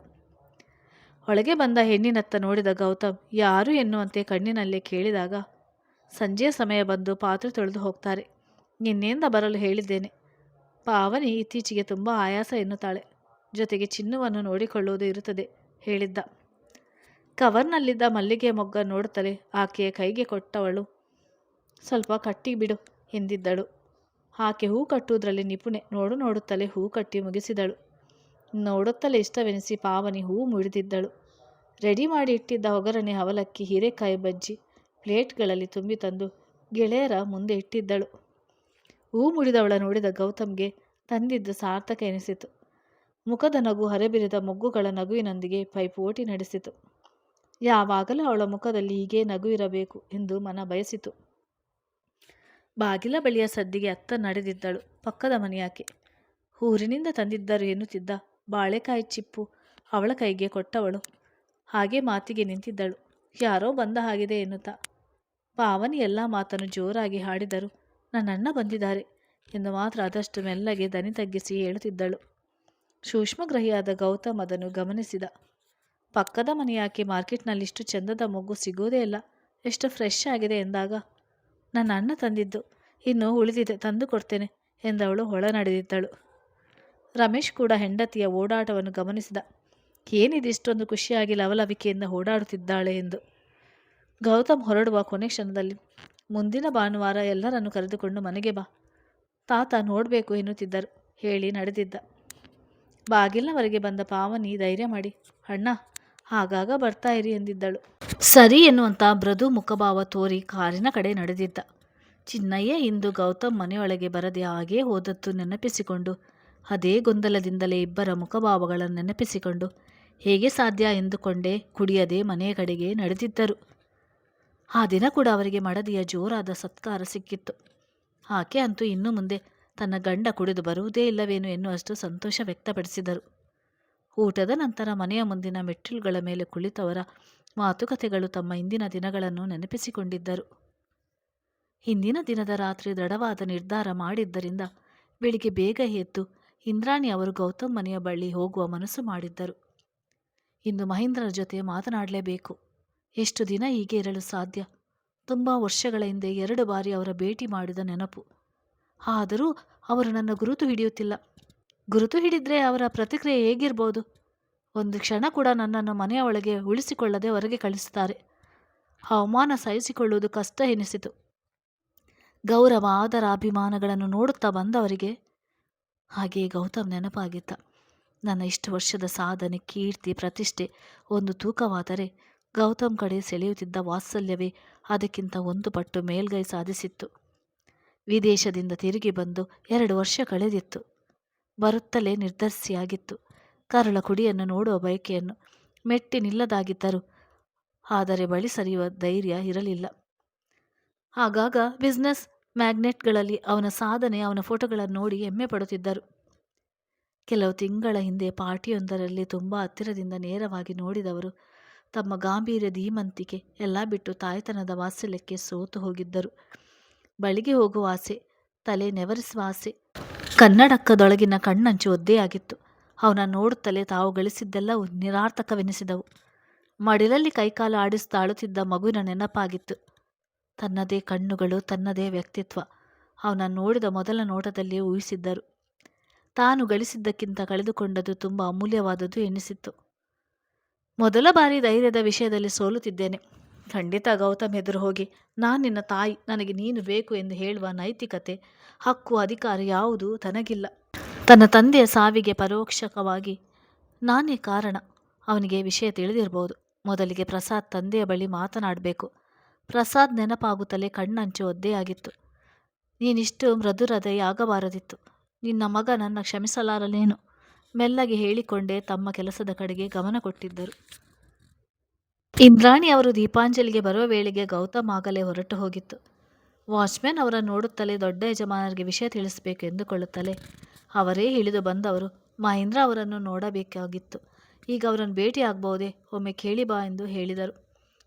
ಒಳಗೆ ಬಂದ ಹೆಣ್ಣಿನತ್ತ ನೋಡಿದ ಗೌತಮ್, ಯಾರು ಎನ್ನುವಂತೆ ಕಣ್ಣಿನಲ್ಲೇ ಕೇಳಿದಾಗ ಸಂಜೆಯ ಸಮಯ ಬಂದು ಪಾತ್ರೆ ತೊಳೆದು ಹೋಗ್ತಾರೆ. ನಿನ್ನೆಯಿಂದ ಬರಲು ಹೇಳಿದ್ದೇನೆ. ಪಾವನಿ ಇತ್ತೀಚೆಗೆ ತುಂಬ ಆಯಾಸ ಎನ್ನುತ್ತಾಳೆ. ಜೊತೆಗೆ ಚಿನ್ನವನ್ನು ನೋಡಿಕೊಳ್ಳುವುದು ಇರುತ್ತದೆ, ಹೇಳಿದ್ದ. ಕವರ್ನಲ್ಲಿದ್ದ ಮಲ್ಲಿಗೆ ಮೊಗ್ಗ ನೋಡುತ್ತಲೇ ಆಕೆಯ ಕೈಗೆ ಕೊಟ್ಟವಳು. ಸ್ವಲ್ಪ ಕಟ್ಟಿ ಬಿಡು, ಎಂದಿದ್ದಳು. ಆಕೆ ಹೂ ಕಟ್ಟುವುದರಲ್ಲಿ ನಿಪುಣೆ ನೋಡು ನೋಡುತ್ತಲೇ ಹೂ ಕಟ್ಟಿ ಮುಗಿಸಿದಳು. ನೋಡುತ್ತಲೇ ಇಷ್ಟವೆನಿಸಿ ಪಾವನಿ ಹೂ ಮುಡಿದಿದ್ದಳು ರೆಡಿ ಮಾಡಿ ಇಟ್ಟಿದ್ದ ಒಗರಣೆ ಅವಲಕ್ಕಿ ಹೀರೆಕಾಯಿ ಬಜ್ಜಿ ಪ್ಲೇಟ್ಗಳಲ್ಲಿ ತುಂಬಿ ತಂದು ಗೆಳೆಯರ ಮುಂದೆ ಇಟ್ಟಿದ್ದಳು. ಹೂ ಮುಡಿದವಳ ನೋಡಿದ ಗೌತಮ್ಗೆ ತಂದಿದ್ದು ಸಾರ್ಥಕ ಎನಿಸಿತು. ಮುಖದ ನಗು ಹರೆಬಿರಿದ ಮೊಗ್ಗುಗಳ ನಗುವಿನೊಂದಿಗೆ ಪೈಪೋಟಿ ನಡೆಸಿತು. ಯಾವಾಗಲೂ ಅವಳ ಮುಖದಲ್ಲಿ ಹೀಗೆ ನಗು ಇರಬೇಕು ಎಂದು ಮನ ಬಯಸಿತು. ಬಾಗಿಲ ಬಳಿಯ ಸದ್ದಿಗೆ ಅತ್ತ ನಡೆದಿದ್ದಳು ಪಕ್ಕದ ಮನೆಯಾಕೆ. ಊರಿನಿಂದ ತಂದಿದ್ದರು ಎನ್ನುತ್ತಿದ್ದ ಬಾಳೆಕಾಯಿ ಚಿಪ್ಪು ಅವಳ ಕೈಗೆ ಕೊಟ್ಟವಳು. ಹಾಗೆ ಮಾತಿಗೆ ನಿಂತಿದ್ದಳು. ಯಾರೋ ಬಂದ ಹಾಗಿದೆ ಎನ್ನುತ್ತಾ. ಪಾವನಿ ಎಲ್ಲ ಮಾತನ್ನು ಜೋರಾಗಿ ಹಾಡಿದರು. ನನ್ನಣ್ಣ ಬಂದಿದ್ದಾರೆ ಎಂದು ಮಾತ್ರ ಆದಷ್ಟು ಮೆಲ್ಲಗೆ ದನಿ ತಗ್ಗಿಸಿ ಹೇಳುತ್ತಿದ್ದಳು. ಸೂಕ್ಷ್ಮಗ್ರಹಿಯಾದ ಗೌತಮ್ ಅದನ್ನು ಗಮನಿಸಿದ. ಪಕ್ಕದ ಮನೆಯಾಕೆ ಮಾರ್ಕೆಟ್ನಲ್ಲಿಷ್ಟು ಚಂದದ ಮೊಗ್ಗು ಸಿಗೋದೇ ಇಲ್ಲ? ಎಷ್ಟು ಫ್ರೆಶ್ ಆಗಿದೆ ಎಂದಾಗ, ನನ್ನ ಅಣ್ಣ ತಂದಿದ್ದು ಇನ್ನು ಉಳಿದಿದೆ, ತಂದು ಕೊಡ್ತೇನೆ ಎಂದವಳು ಹೊಳ ನಡೆದಿದ್ದಳು ರಮೇಶ್ ಕೂಡ ಹೆಂಡತಿಯ ಓಡಾಟವನ್ನು ಗಮನಿಸಿದ. ಏನಿದಿಷ್ಟೊಂದು ಖುಷಿಯಾಗಿ ಲವಲವಿಕೆಯಿಂದ ಓಡಾಡುತ್ತಿದ್ದಾಳೆ ಎಂದು ಗೌತಮ್ ಹೊರಡುವ ಕೊನೆ ಕ್ಷಣದಲ್ಲಿ, ಮುಂದಿನ ಭಾನುವಾರ ಎಲ್ಲರನ್ನು ಕರೆದುಕೊಂಡು ಮನೆಗೆ ಬಾ. ತಾತ ನೋಡಬೇಕು ಎನ್ನುತ್ತಿದ್ದರು, ಹೇಳಿ ನಡೆದಿದ್ದ. ಬಾಗಿಲಿನವರೆಗೆ ಬಂದ ಪಾವನಿ, ಧೈರ್ಯ ಮಾಡಿ. ಅಣ್ಣ, ಆಗಾಗ ಬರ್ತಾ ಇರಿ, ಎಂದಿದ್ದಳು. ಸರಿ ಎನ್ನುವಂಥ ಮೃದು ಮುಖಭಾವ ತೋರಿ ಕಾರಿನ ಕಡೆ ನಡೆದಿದ್ದ. ಚಿನ್ನಯ್ಯ ಇಂದು ಗೌತಮ್ ಮನೆಯೊಳಗೆ ಬರದೆ ಹಾಗೇ ಹೋದತ್ತು ನೆನಪಿಸಿಕೊಂಡು, ಅದೇ ಗೊಂದಲದಿಂದಲೇ ಇಬ್ಬರ ಮುಖಭಾವಗಳನ್ನು ನೆನಪಿಸಿಕೊಂಡು, ಹೇಗೆ ಸಾಧ್ಯ ಎಂದುಕೊಂಡೇ ಕುಡಿಯದೆ ಮನೆಯ ಕಡೆಗೆ ನಡೆದಿದ್ದರು. ಆ ದಿನ ಕೂಡ ಅವರಿಗೆ ಮಡದಿಯ ಜೋರಾದ ಸತ್ಕಾರ ಸಿಕ್ಕಿತ್ತು. ಆಕೆ ಅಂತೂ ಇನ್ನು ಮುಂದೆ ತನ್ನ ಗಂಡ ಕುಡಿದು ಬರುವುದೇ ಇಲ್ಲವೇನು ಎನ್ನುವಷ್ಟು ಸಂತೋಷ ವ್ಯಕ್ತಪಡಿಸಿದರು. ಊಟದ ನಂತರ ಮನೆಯ ಮುಂದಿನ ಮೆಟ್ಟಿಲುಗಳ ಮೇಲೆ ಕುಳಿತವರ ಮಾತುಕತೆಗಳು ತಮ್ಮ ಇಂದಿನ ದಿನಗಳನ್ನು ನೆನಪಿಸಿಕೊಂಡಿದ್ದರು. ಹಿಂದಿನ ದಿನದ ರಾತ್ರಿ ದೃಢವಾದ ನಿರ್ಧಾರ ಮಾಡಿದ್ದರಿಂದ ಬೆಳಿಗ್ಗೆ ಬೇಗ ಎದ್ದು ಇಂದ್ರಾಣಿ ಅವರು ಗೌತಮ್ ಮನೆಯ ಬಳಿ ಹೋಗುವ ಮನಸ್ಸು ಮಾಡಿದ್ದರು. ಇಂದು ಮಹೇಂದ್ರರ ಜೊತೆ ಮಾತನಾಡಲೇಬೇಕು. ಎಷ್ಟು ದಿನ ಹೀಗೆ ಇರಲು ಸಾಧ್ಯ? ತುಂಬ ವರ್ಷಗಳ ಹಿಂದೆ ಎರಡು ಬಾರಿ ಅವರ ಭೇಟಿ ಮಾಡಿದ ನೆನಪು. ಆದರೂ ಅವರು ನನ್ನ ಗುರುತು ಹಿಡಿಯುತ್ತಿಲ್ಲ. ಗುರುತು ಹಿಡಿದ್ರೆ ಅವರ ಪ್ರತಿಕ್ರಿಯೆ ಹೇಗಿರ್ಬೋದು? ಒಂದು ಕ್ಷಣ ಕೂಡ ನನ್ನನ್ನು ಮನೆಯ ಒಳಗೆ ಉಳಿಸಿಕೊಳ್ಳದೆ ಹೊರಗೆ ಕಳಿಸುತ್ತಾರೆ. ಅವಮಾನ ಸಹಿಸಿಕೊಳ್ಳುವುದು ಕಷ್ಟ ಎನಿಸಿತು. ಗೌರವ, ಆದರ, ಅಭಿಮಾನಗಳನ್ನು ನೋಡುತ್ತಾ ಬಂದವರಿಗೆ ಹಾಗೆಯೇ ಗೌತಮ್ ನೆನಪಾಗಿತ್ತ. ನನ್ನ ಇಷ್ಟು ವರ್ಷದ ಸಾಧನೆ, ಕೀರ್ತಿ, ಪ್ರತಿಷ್ಠೆ ಒಂದು ತೂಕವಾದರೆ ಗೌತಮ್ ಕಡೆ ಸೆಳೆಯುತ್ತಿದ್ದ ವಾತ್ಸಲ್ಯವೇ ಅದಕ್ಕಿಂತ ಒಂದು ಪಟ್ಟು ಮೇಲ್ಗೈ ಸಾಧಿಸಿತ್ತು. ವಿದೇಶದಿಂದ ತಿರುಗಿ ಬಂದು ಎರಡು ವರ್ಷ ಕಳೆದಿತ್ತು. ಬರುತ್ತಲೇ ನಿರ್ಧರಿಸಿಯಾಗಿತ್ತು. ಕರಳ ಕುಡಿಯನ್ನು ನೋಡುವ ಬಯಕೆಯನ್ನು ಮೆಟ್ಟಿ ನಿಲ್ಲದಾಗಿದ್ದರು. ಆದರೆ ಬಳಿ ಸರಿಯುವ ಧೈರ್ಯ ಇರಲಿಲ್ಲ. ಆಗಾಗ ಬಿಸ್ನೆಸ್ ಮ್ಯಾಗ್ನೆಟ್ಗಳಲ್ಲಿ ಅವನ ಸಾಧನೆ, ಅವನ ಫೋಟೋಗಳನ್ನು ನೋಡಿ ಹೆಮ್ಮೆ ಪಡುತ್ತಿದ್ದರು. ಕೆಲವು ತಿಂಗಳ ಹಿಂದೆ ಪಾರ್ಟಿಯೊಂದರಲ್ಲಿ ತುಂಬ ಹತ್ತಿರದಿಂದ ನೇರವಾಗಿ ನೋಡಿದವರು ತಮ್ಮ ಗಾಂಭೀರ್ಯ ಧೀಮಂತಿಕೆ ಎಲ್ಲ ಬಿಟ್ಟು ತಾಯ್ತನದ ವಾತ್ಸಲ್ಯಕ್ಕೆ ಸೋತು ಹೋಗಿದ್ದರು. ಬಳಿಗೆ ಹೋಗುವ ಆಸೆ, ತಲೆ ನೆವರಿಸುವ ಆಸೆ ಕನ್ನಡಕ್ಕದೊಳಗಿನ ಕಣ್ಣಂಚು ಆಗಿತ್ತು. ಅವನ ನೋಡುತ್ತಲೇ ತಾವು ಗಳಿಸಿದ್ದೆಲ್ಲವೂ ನಿರಾರ್ಥಕವೆನಿಸಿದವು. ಮಡಿಲಲ್ಲಿ ಕೈಕಾಲು ಆಡಿಸ್ತಾ ಅಳುತ್ತಿದ್ದ ಮಗುವಿನ ನೆನಪಾಗಿತ್ತು. ತನ್ನದೇ ಕಣ್ಣುಗಳು, ತನ್ನದೇ ವ್ಯಕ್ತಿತ್ವ. ಅವನ ನೋಡಿದ ಮೊದಲ ನೋಟದಲ್ಲಿಯೇ ಊಹಿಸಿದ್ದರು. ತಾನು ಗಳಿಸಿದ್ದಕ್ಕಿಂತ ಕಳೆದುಕೊಂಡದ್ದು ತುಂಬ ಅಮೂಲ್ಯವಾದದ್ದು ಎನಿಸಿತ್ತು. ಮೊದಲ ಬಾರಿ ಧೈರ್ಯದ ವಿಷಯದಲ್ಲಿ ಸೋಲುತ್ತಿದ್ದೇನೆ. ಖಂಡಿತ ಗೌತಮ್ ಎದುರು ಹೋಗಿ, ನಾನು ನಿನ್ನ ತಾಯಿ, ನನಗೆ ನೀನು ಬೇಕು ಎಂದು ಹೇಳುವ ನೈತಿಕತೆ, ಹಕ್ಕು, ಅಧಿಕಾರ ಯಾವುದೂ ತನಗಿಲ್ಲ. ತನ್ನ ತಂದೆಯ ಸಾವಿಗೆ ಪರೋಕ್ಷಕವಾಗಿ ನಾನೇ ಕಾರಣ. ಅವನಿಗೆ ವಿಷಯ ತಿಳಿದಿರಬಹುದು ಮೊದಲಿಗೆ ಪ್ರಸಾದ್ ತಂದೆಯ ಬಳಿ ಮಾತನಾಡಬೇಕು. ಪ್ರಸಾದ್ ನೆನಪಾಗುತ್ತಲೇ ಕಣ್ಣಂಚು ಒದ್ದೆಯಾಗಿತ್ತು. ನೀನಿಷ್ಟು ಮೃದುರದೆಯಾಗಬಾರದಿತ್ತು ನಿನ್ನ ಮಗ ನನ್ನ ಕ್ಷಮಿಸಲಾರಲೇನು ಮೆಲ್ಲಗೆ ಹೇಳಿಕೊಂಡೇ ತಮ್ಮ ಕೆಲಸದ ಕಡೆಗೆ ಗಮನ ಕೊಟ್ಟಿದ್ದರು. ಇಂದ್ರಾಣಿ ಅವರು ದೀಪಾಂಜಲಿಗೆ ಬರುವ ವೇಳೆಗೆ ಗೌತಮ್ ಆಗಲೇ ಹೊರಟು ಹೋಗಿತ್ತು. ವಾಚ್ಮ್ಯಾನ್ ಅವರ ನೋಡುತ್ತಲೇ ದೊಡ್ಡ ಯಜಮಾನರಿಗೆ ವಿಷಯ ತಿಳಿಸಬೇಕು ಎಂದುಕೊಳ್ಳುತ್ತಲೇ ಅವರೇ ಇಳಿದು ಬಂದವರು. ಮಹೇಂದ್ರ ಅವರನ್ನು ನೋಡಬೇಕಾಗಿತ್ತು. ಈಗ ಅವರನ್ನು ಭೇಟಿಯಾಗಬಹುದೇ ಒಮ್ಮೆ ಕೇಳಿ ಬಾ ಎಂದು ಹೇಳಿದರು.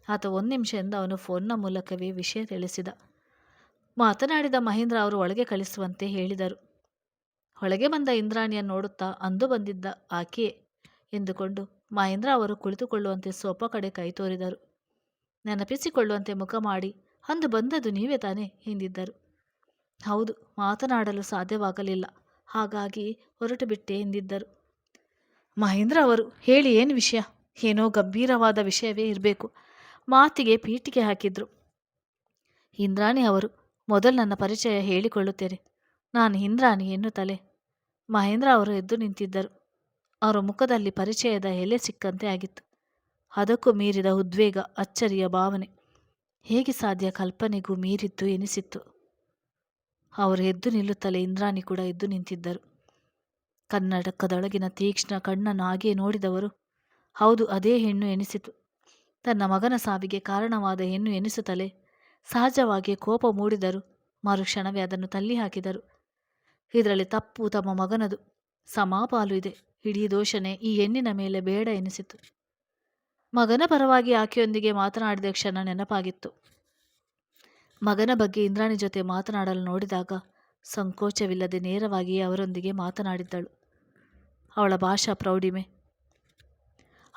ಆತ ಒಂದು ನಿಮಿಷ ಎಂದು ಅವನು ಫೋನ್ನ ಮೂಲಕವೇ ವಿಷಯ ತಿಳಿಸಿದ. ಮಾತನಾಡಿದ ಮಹೇಂದ್ರ ಅವರು ಒಳಗೆ ಕಳಿಸುವಂತೆ ಹೇಳಿದರು. ಒಳಗೆ ಬಂದ ಇಂದ್ರಾಣಿಯನ್ನು ನೋಡುತ್ತಾ ಅಂದು ಬಂದಿದ್ದ ಆಕೆಯೇ ಎಂದುಕೊಂಡು. ಮಹೇಂದ್ರ ಅವರು ಕುಳಿತುಕೊಳ್ಳುವಂತೆ ಸೋಪ ಕಡೆ ಕೈ ತೋರಿದರು. ನೆನಪಿಸಿಕೊಳ್ಳುವಂತೆ ಮುಖ ಮಾಡಿ, ಅಂದು ಬಂದದ್ದು ನೀವೇ ತಾನೇ ಎಂದಿದ್ದರು. ಹೌದು, ಮಾತನಾಡಲು ಸಾಧ್ಯವಾಗಲಿಲ್ಲ. ಹಾಗಾಗಿ ಹೊರಟು ಬಿಟ್ಟೆ ಎಂದಿದ್ದರು. ಮಹೇಂದ್ರ ಅವರು, ಹೇಳಿ ಏನು ವಿಷಯ? ಏನೋ ಗಂಭೀರವಾದ ವಿಷಯವೇ ಇರಬೇಕು. ಮಾತಿಗೆ ಪೀಠಿಗೆ ಹಾಕಿದ್ರು. ಇಂದ್ರಾಣಿ ಅವರು, ಮೊದಲು ನನ್ನ ಪರಿಚಯ ಹೇಳಿಕೊಳ್ಳುತ್ತೇನೆ. ನಾನು ಇಂದ್ರಾಣಿ ಎನ್ನುತ್ತಲೇ ಮಹೇಂದ್ರ ಅವರು ಎದ್ದು ನಿಂತಿದ್ದರು. ಅವರ ಮುಖದಲ್ಲಿ ಪರಿಚಯದ ಎಲೆ ಸಿಕ್ಕಂತೆ ಆಗಿತ್ತು. ಅದಕ್ಕೂ ಮೀರಿದ ಉದ್ವೇಗ, ಅಚ್ಚರಿಯ ಭಾವನೆ. ಹೇಗೆ ಸಾಧ್ಯ ಕಲ್ಪನೆಗೂ ಮೀರಿದ್ದು ಎನಿಸಿತ್ತು. ಅವರು ಎದ್ದು ನಿಲ್ಲುತ್ತಲೇ ಇಂದ್ರಾಣಿ ಕೂಡ ಎದ್ದು ನಿಂತಿದ್ದರು. ಕನ್ನಡಕದೊಳಗಿನ ತೀಕ್ಷ್ಣ ಕಣ್ಣನ್ನು ಹಾಗೆಯೇ ನೋಡಿದವರು, ಹೌದು, ಅದೇ ಹೆಣ್ಣು ಎನಿಸಿತು. ತನ್ನ ಮಗನ ಸಾವಿಗೆ ಕಾರಣವಾದ ಹೆಣ್ಣು ಎನಿಸುತ್ತಲೇ ಸಹಜವಾಗಿ ಕೋಪ ಮೂಡಿದರು ಮರುಕ್ಷಣವೇ ಅದನ್ನು ತಳ್ಳಿ ಹಾಕಿದರು ಇದರಲ್ಲಿ ತಪ್ಪು ತಮ್ಮ ಮಗನದು. ಸಮಾಪಾಲು ಇದೆ. ಇಡೀ ದೋಷಣೆ ಈ ಹೆಣ್ಣಿನ ಮೇಲೆ ಬೇಡ ಎನಿಸಿತು ಮಗನ ಪರವಾಗಿ ಆಕೆಯೊಂದಿಗೆ ಮಾತನಾಡಿದ ಕ್ಷಣ ನೆನಪಾಗಿತ್ತು. ಮಗನ ಬಗ್ಗೆ ಇಂದ್ರಾಣಿ ಜೊತೆ ಮಾತನಾಡಲು ನೋಡಿದಾಗ ಸಂಕೋಚವಿಲ್ಲದೆ ನೇರವಾಗಿ ಅವರೊಂದಿಗೆ ಮಾತನಾಡಿದ್ದಳು. ಅವಳ ಭಾಷಾ ಪ್ರೌಢಿಮೆ.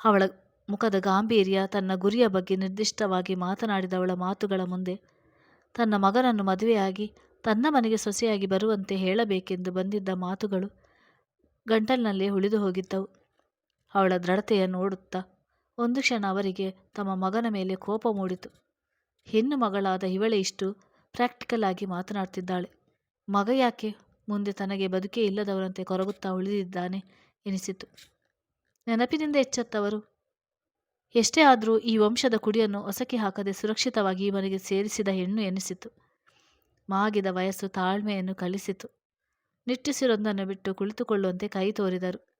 ಅವಳ ಮುಖದ ಗಾಂಭೀರ್ಯ ತನ್ನ ಗುರಿಯ ಬಗ್ಗೆ ನಿರ್ದಿಷ್ಟವಾಗಿ ಮಾತನಾಡಿದವಳ ಮಾತುಗಳ ಮುಂದೆ ತನ್ನ ಮಗನನ್ನು ಮದುವೆಯಾಗಿ ತನ್ನ ಮನೆಗೆ ಸೊಸೆಯಾಗಿ ಬರುವಂತೆ ಹೇಳಬೇಕೆಂದು ಬಂದಿದ್ದ ಮಾತುಗಳು ಗಂಟಲಿನಲ್ಲೇ ಉಳಿದು ಹೋಗಿದ್ದವು. ಅವಳ ದೃಢತೆಯ ನೋಡುತ್ತಾ ಒಂದು ಕ್ಷಣ ಅವರಿಗೆ ತಮ್ಮ ಮಗನ ಮೇಲೆ ಕೋಪ ಮೂಡಿತು. ಹೆಣ್ಣು ಮಗಳಾದ ಇವಳೆ ಇಷ್ಟು ಪ್ರಾಕ್ಟಿಕಲ್ ಆಗಿ ಮಾತನಾಡ್ತಿದ್ದಾಳೆ. ಮಗ ಯಾಕೆ ಮುಂದೆ ತನಗೆ ಬದುಕೇ ಇಲ್ಲದವರಂತೆ ಕೊರಗುತ್ತಾ ಉಳಿದಿದ್ದಾನೆ ಎನಿಸಿತು. ನೆನಪಿನಿಂದ ಎಚ್ಚತ್ತವರು. ಎಷ್ಟೇ ಆದರೂ ಈ ವಂಶದ ಕುಡಿಯನ್ನು ಹೊಸಕಿ ಹಾಕದೆ ಸುರಕ್ಷಿತವಾಗಿ ಮನೆಗೆ ಸೇರಿಸಿದ ಹೆಣ್ಣು ಎನಿಸಿತು. ಮಾಗಿದ ವಯಸ್ಸು ತಾಳ್ಮೆಯನ್ನು ಕಲಿಸಿತು. ನಿಟ್ಟಿಸಿರೊಂದನ್ನು ಬಿಟ್ಟು ಕುಳಿತುಕೊಳ್ಳುವಂತೆ ಕೈ ತೋರಿದರು.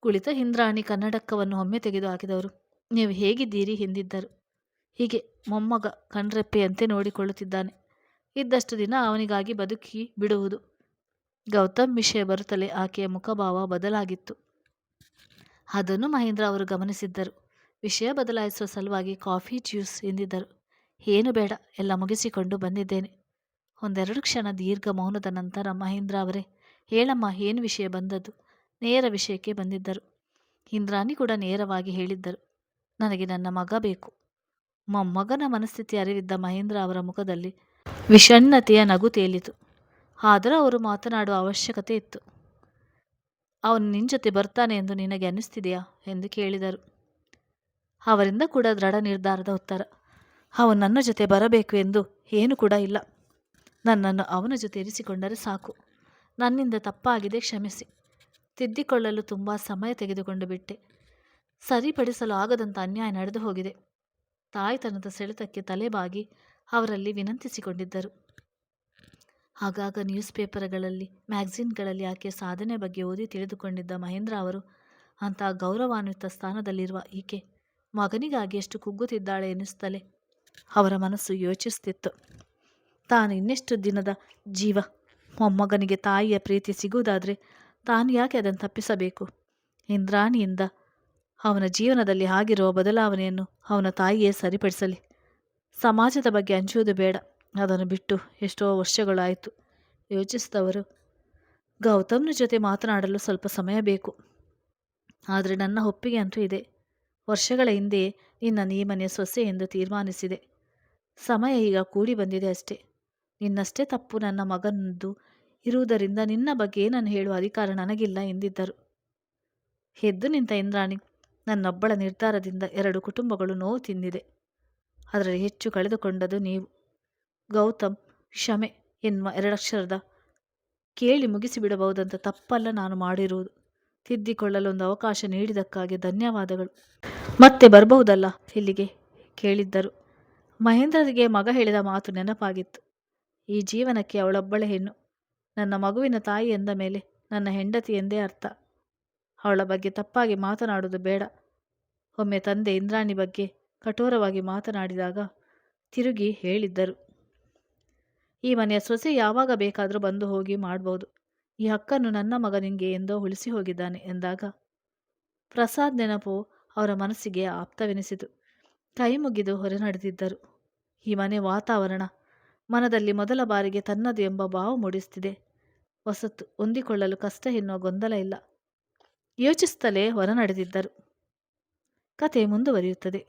ಕುಳಿತ ಹಿಂದ್ರಾಣಿ ಕನ್ನಡಕವನ್ನು ಒಮ್ಮೆ ತೆಗೆದು ಹಾಕಿದವರು. ನೀವು ಹೇಗಿದ್ದೀರಿ? ಎಂದಿದ್ದರು ಹೀಗೆ ಮೊಮ್ಮಗ ಕಣ್ರೆಪ್ಪೆಯಂತೆ ನೋಡಿಕೊಳ್ಳುತ್ತಿದ್ದಾನೆ. ಇದ್ದಷ್ಟು ದಿನ ಅವನಿಗಾಗಿ ಬದುಕಿ ಬಿಡುವುದು. ಗೌತಮ್ ವಿಷಯ ಬರುತ್ತಲೇ ಆಕೆಯ ಮುಖಭಾವ ಬದಲಾಗಿತ್ತು. ಅದನ್ನು ಮಹೇಂದ್ರ ಅವರು ಗಮನಿಸಿದ್ದರು. ವಿಷಯ ಬದಲಾಯಿಸುವ ಸಲುವಾಗಿ ಕಾಫಿ, ಜ್ಯೂಸ್ ಎಂದಿದ್ದರು. ಏನು ಬೇಡ, ಎಲ್ಲ ಮುಗಿಸಿಕೊಂಡು ಬಂದಿದ್ದೇನೆ. ಒಂದೆರಡು ಕ್ಷಣ ದೀರ್ಘ ಮೌನದ ನಂತರ ಮಹೇಂದ್ರ ಅವರೇ, ಹೇಳಮ್ಮ, ಏನು ವಿಷಯ ಬಂದದ್ದು? ನೇರ ವಿಷಯಕ್ಕೆ ಬಂದಿದ್ದರು. ಇಂದ್ರಾಣಿ ಕೂಡ ನೇರವಾಗಿ ಹೇಳಿದ್ದರು. ನನಗೆ ನನ್ನ ಮಗ ಬೇಕು. ಮೊಮ್ಮಗನ ಮನಸ್ಥಿತಿ ಅರಿವಿದ್ದ ಮಹೇಂದ್ರ ಅವರ ಮುಖದಲ್ಲಿ ವಿಷಣ್ಣತೆಯ ನಗು ತೇಲಿತು. ಆದರೂ ಅವರು ಮಾತನಾಡುವ ಅವಶ್ಯಕತೆ ಇತ್ತು. ಅವನು ನಿನ್ನ ಜೊತೆ ಬರ್ತಾನೆ ಎಂದು ನಿನಗೆ ಅನ್ನಿಸ್ತಿದೆಯಾ? ಎಂದು ಕೇಳಿದರು. ಅವರಿಂದ ಕೂಡ ದೃಢ ನಿರ್ಧಾರದ ಉತ್ತರ, ಅವನು ನನ್ನ ಜೊತೆ ಬರಬೇಕು ಎಂದು ಏನು ಕೂಡ ಇಲ್ಲ. ನನ್ನನ್ನು ಅವನ ಜೊತೆ ಇರಿಸಿಕೊಂಡರೆ ಸಾಕು. ನನ್ನಿಂದ ತಪ್ಪಾಗಿದೆ ಕ್ಷಮಿಸಿ. ತಿದ್ದಿಕೊಳ್ಳಲು ತುಂಬ ಸಮಯ ತೆಗೆದುಕೊಂಡು ಬಿಟ್ಟೆ. ಸರಿಪಡಿಸಲು ಆಗದಂಥ ಅನ್ಯಾಯ ನಡೆದು ಹೋಗಿದೆ. ತಾಯ್ತನದ ಸೆಳೆತಕ್ಕೆ ತಲೆಬಾಗಿ ಅವರಲ್ಲಿ ವಿನಂತಿಸಿಕೊಂಡಿದ್ದರು. ಆಗಾಗ ನ್ಯೂಸ್ ಪೇಪರ್ಗಳಲ್ಲಿ, ಮ್ಯಾಗ್ಝಿನ್ಗಳಲ್ಲಿ ಆಕೆಯ ಸಾಧನೆ ಬಗ್ಗೆ ಓದಿ ತಿಳಿದುಕೊಂಡಿದ್ದ ಮಹೇಂದ್ರ ಅವರು, ಅಂಥ ಗೌರವಾನ್ವಿತ ಸ್ಥಾನದಲ್ಲಿರುವ ಈಕೆ ಮಗನಿಗಾಗಿ ಎಷ್ಟು ಕುಗ್ಗುತ್ತಿದ್ದಾಳೆ ಎನ್ನಿಸುತ್ತಲೇ ಅವರ ಮನಸ್ಸು ಯೋಚಿಸುತ್ತಿತ್ತು ತಾನು ಇನ್ನೆಷ್ಟು ದಿನದ ಜೀವ? ಮೊಮ್ಮಗನಿಗೆ ತಾಯಿಯ ಪ್ರೀತಿ ಸಿಗುವುದಾದರೆ ತಾನು ಯಾಕೆ ಅದನ್ನು ತಪ್ಪಿಸಬೇಕು? ಇಂದ್ರಾಣಿಯಿಂದ ಅವನ ಜೀವನದಲ್ಲಿ ಆಗಿರುವ ಬದಲಾವಣೆಯನ್ನು ಅವನ ತಾಯಿಯೇ ಸರಿಪಡಿಸಲಿ. ಸಮಾಜದ ಬಗ್ಗೆ ಹಂಚುವುದು ಬೇಡ. ಅದನ್ನು ಬಿಟ್ಟು ಎಷ್ಟೋ ವರ್ಷಗಳಾಯಿತು. ಯೋಚಿಸಿದವರು, ಗೌತಮ್ನ ಜೊತೆ ಮಾತನಾಡಲು ಸ್ವಲ್ಪ ಸಮಯ ಬೇಕು. ಆದರೆ ನನ್ನ ಒಪ್ಪಿಗೆ ಅಂತೂ ಇದೆ. ವರ್ಷಗಳ ಹಿಂದೆ ನಿನ್ನ ನೀ ಮನೆಯ ಸೊಸೆ ಎಂದು ತೀರ್ಮಾನಿಸಿದೆ. ಸಮಯ ಈಗ ಕೂಡಿ ಬಂದಿದೆ ಅಷ್ಟೇ. ನಿನ್ನಷ್ಟೇ ತಪ್ಪು ನನ್ನ ಮಗನದ್ದು ಇರುವುದರಿಂದ ನಿನ್ನ ಬಗ್ಗೆ ಏನನ್ನು ಹೇಳುವ ಅಧಿಕಾರ ನನಗಿಲ್ಲ ಎಂದಿದ್ದರು. ಎದ್ದು ನಿಂತ ಇಂದ್ರಾಣಿ, ನನ್ನೊಬ್ಬಳ ನಿರ್ಧಾರದಿಂದ ಎರಡು ಕುಟುಂಬಗಳು ನೋವು ತಿಂದಿದೆ. ಅದರಲ್ಲಿ ಹೆಚ್ಚು ಕಳೆದುಕೊಂಡದು ನೀವು. ಗೌತಮ್, ಕ್ಷಮೆ ಎನ್ನುವ ಎರಡಕ್ಷರದ ಕೇಳಿ ಮುಗಿಸಿಬಿಡಬಹುದಂತ ತಪ್ಪಲ್ಲ ನಾನು ಮಾಡಿರುವುದು. ತಿದ್ದಿಕೊಳ್ಳಲು ಒಂದು ಅವಕಾಶ ನೀಡಿದಕ್ಕಾಗಿ ಧನ್ಯವಾದಗಳು. ಮತ್ತೆ ಬರಬಹುದಲ್ಲ? ಇಲ್ಲಿಗೆ ಕೇಳಿದ್ದರು. ಮಹೇಂದ್ರರಿಗೆ ಮಗ ಹೇಳಿದ ಮಾತು ನೆನಪಾಗಿತ್ತು. ಈ ಜೀವನಕ್ಕೆ ಅವಳೊಬ್ಬಳೆ ಹೆಣ್ಣು. ನನ್ನ ಮಗುವಿನ ತಾಯಿ ಎಂದ ಮೇಲೆ ನನ್ನ ಹೆಂಡತಿ ಎಂದೇ ಅರ್ಥ. ಅವಳ ಬಗ್ಗೆ ತಪ್ಪಾಗಿ ಮಾತನಾಡುವುದು ಬೇಡ. ಒಮ್ಮೆ ತಂದೆ ಇಂದ್ರಾಣಿ ಬಗ್ಗೆ ಕಠೋರವಾಗಿ ಮಾತನಾಡಿದಾಗ ತಿರುಗಿ ಹೇಳಿದ್ದರು. ಈ ಮನೆಯ ಸೊಸೆ ಯಾವಾಗ ಬೇಕಾದರೂ ಬಂದು ಹೋಗಿ ಮಾಡಬಹುದು ಈ ಹಕ್ಕನ್ನು ನನ್ನ ಮಗ ನಿಂಗೆ ಎಂದೋ ಉಳಿಸಿ ಹೋಗಿದ್ದಾನೆ ಎಂದಾಗ ಪ್ರಸಾದ್ ನೆನಪು ಅವರ ಮನಸ್ಸಿಗೆ ಆಪ್ತವೆನಿಸಿತು. ಕೈ ಮುಗಿದು ಹೊರೆ ನಡೆದಿದ್ದರು. ಈ ಮನೆ ವಾತಾವರಣ ಮನದಲ್ಲಿ ಮೊದಲ ಬಾರಿಗೆ ತನ್ನದು ಎಂಬ ಭಾವ ಮೂಡಿಸುತ್ತಿದೆ. ಹೊಸತು ಹೊಂದಿಕೊಳ್ಳಲು ಕಷ್ಟ ಎನ್ನುವ ಗೊಂದಲ ಇಲ್ಲ. ಯೋಚಿಸುತ್ತಲೇ ಹೊರ ನಡೆದಿದ್ದರು ಕತೆ ಮುಂದುವರಿಯುತ್ತದೆ.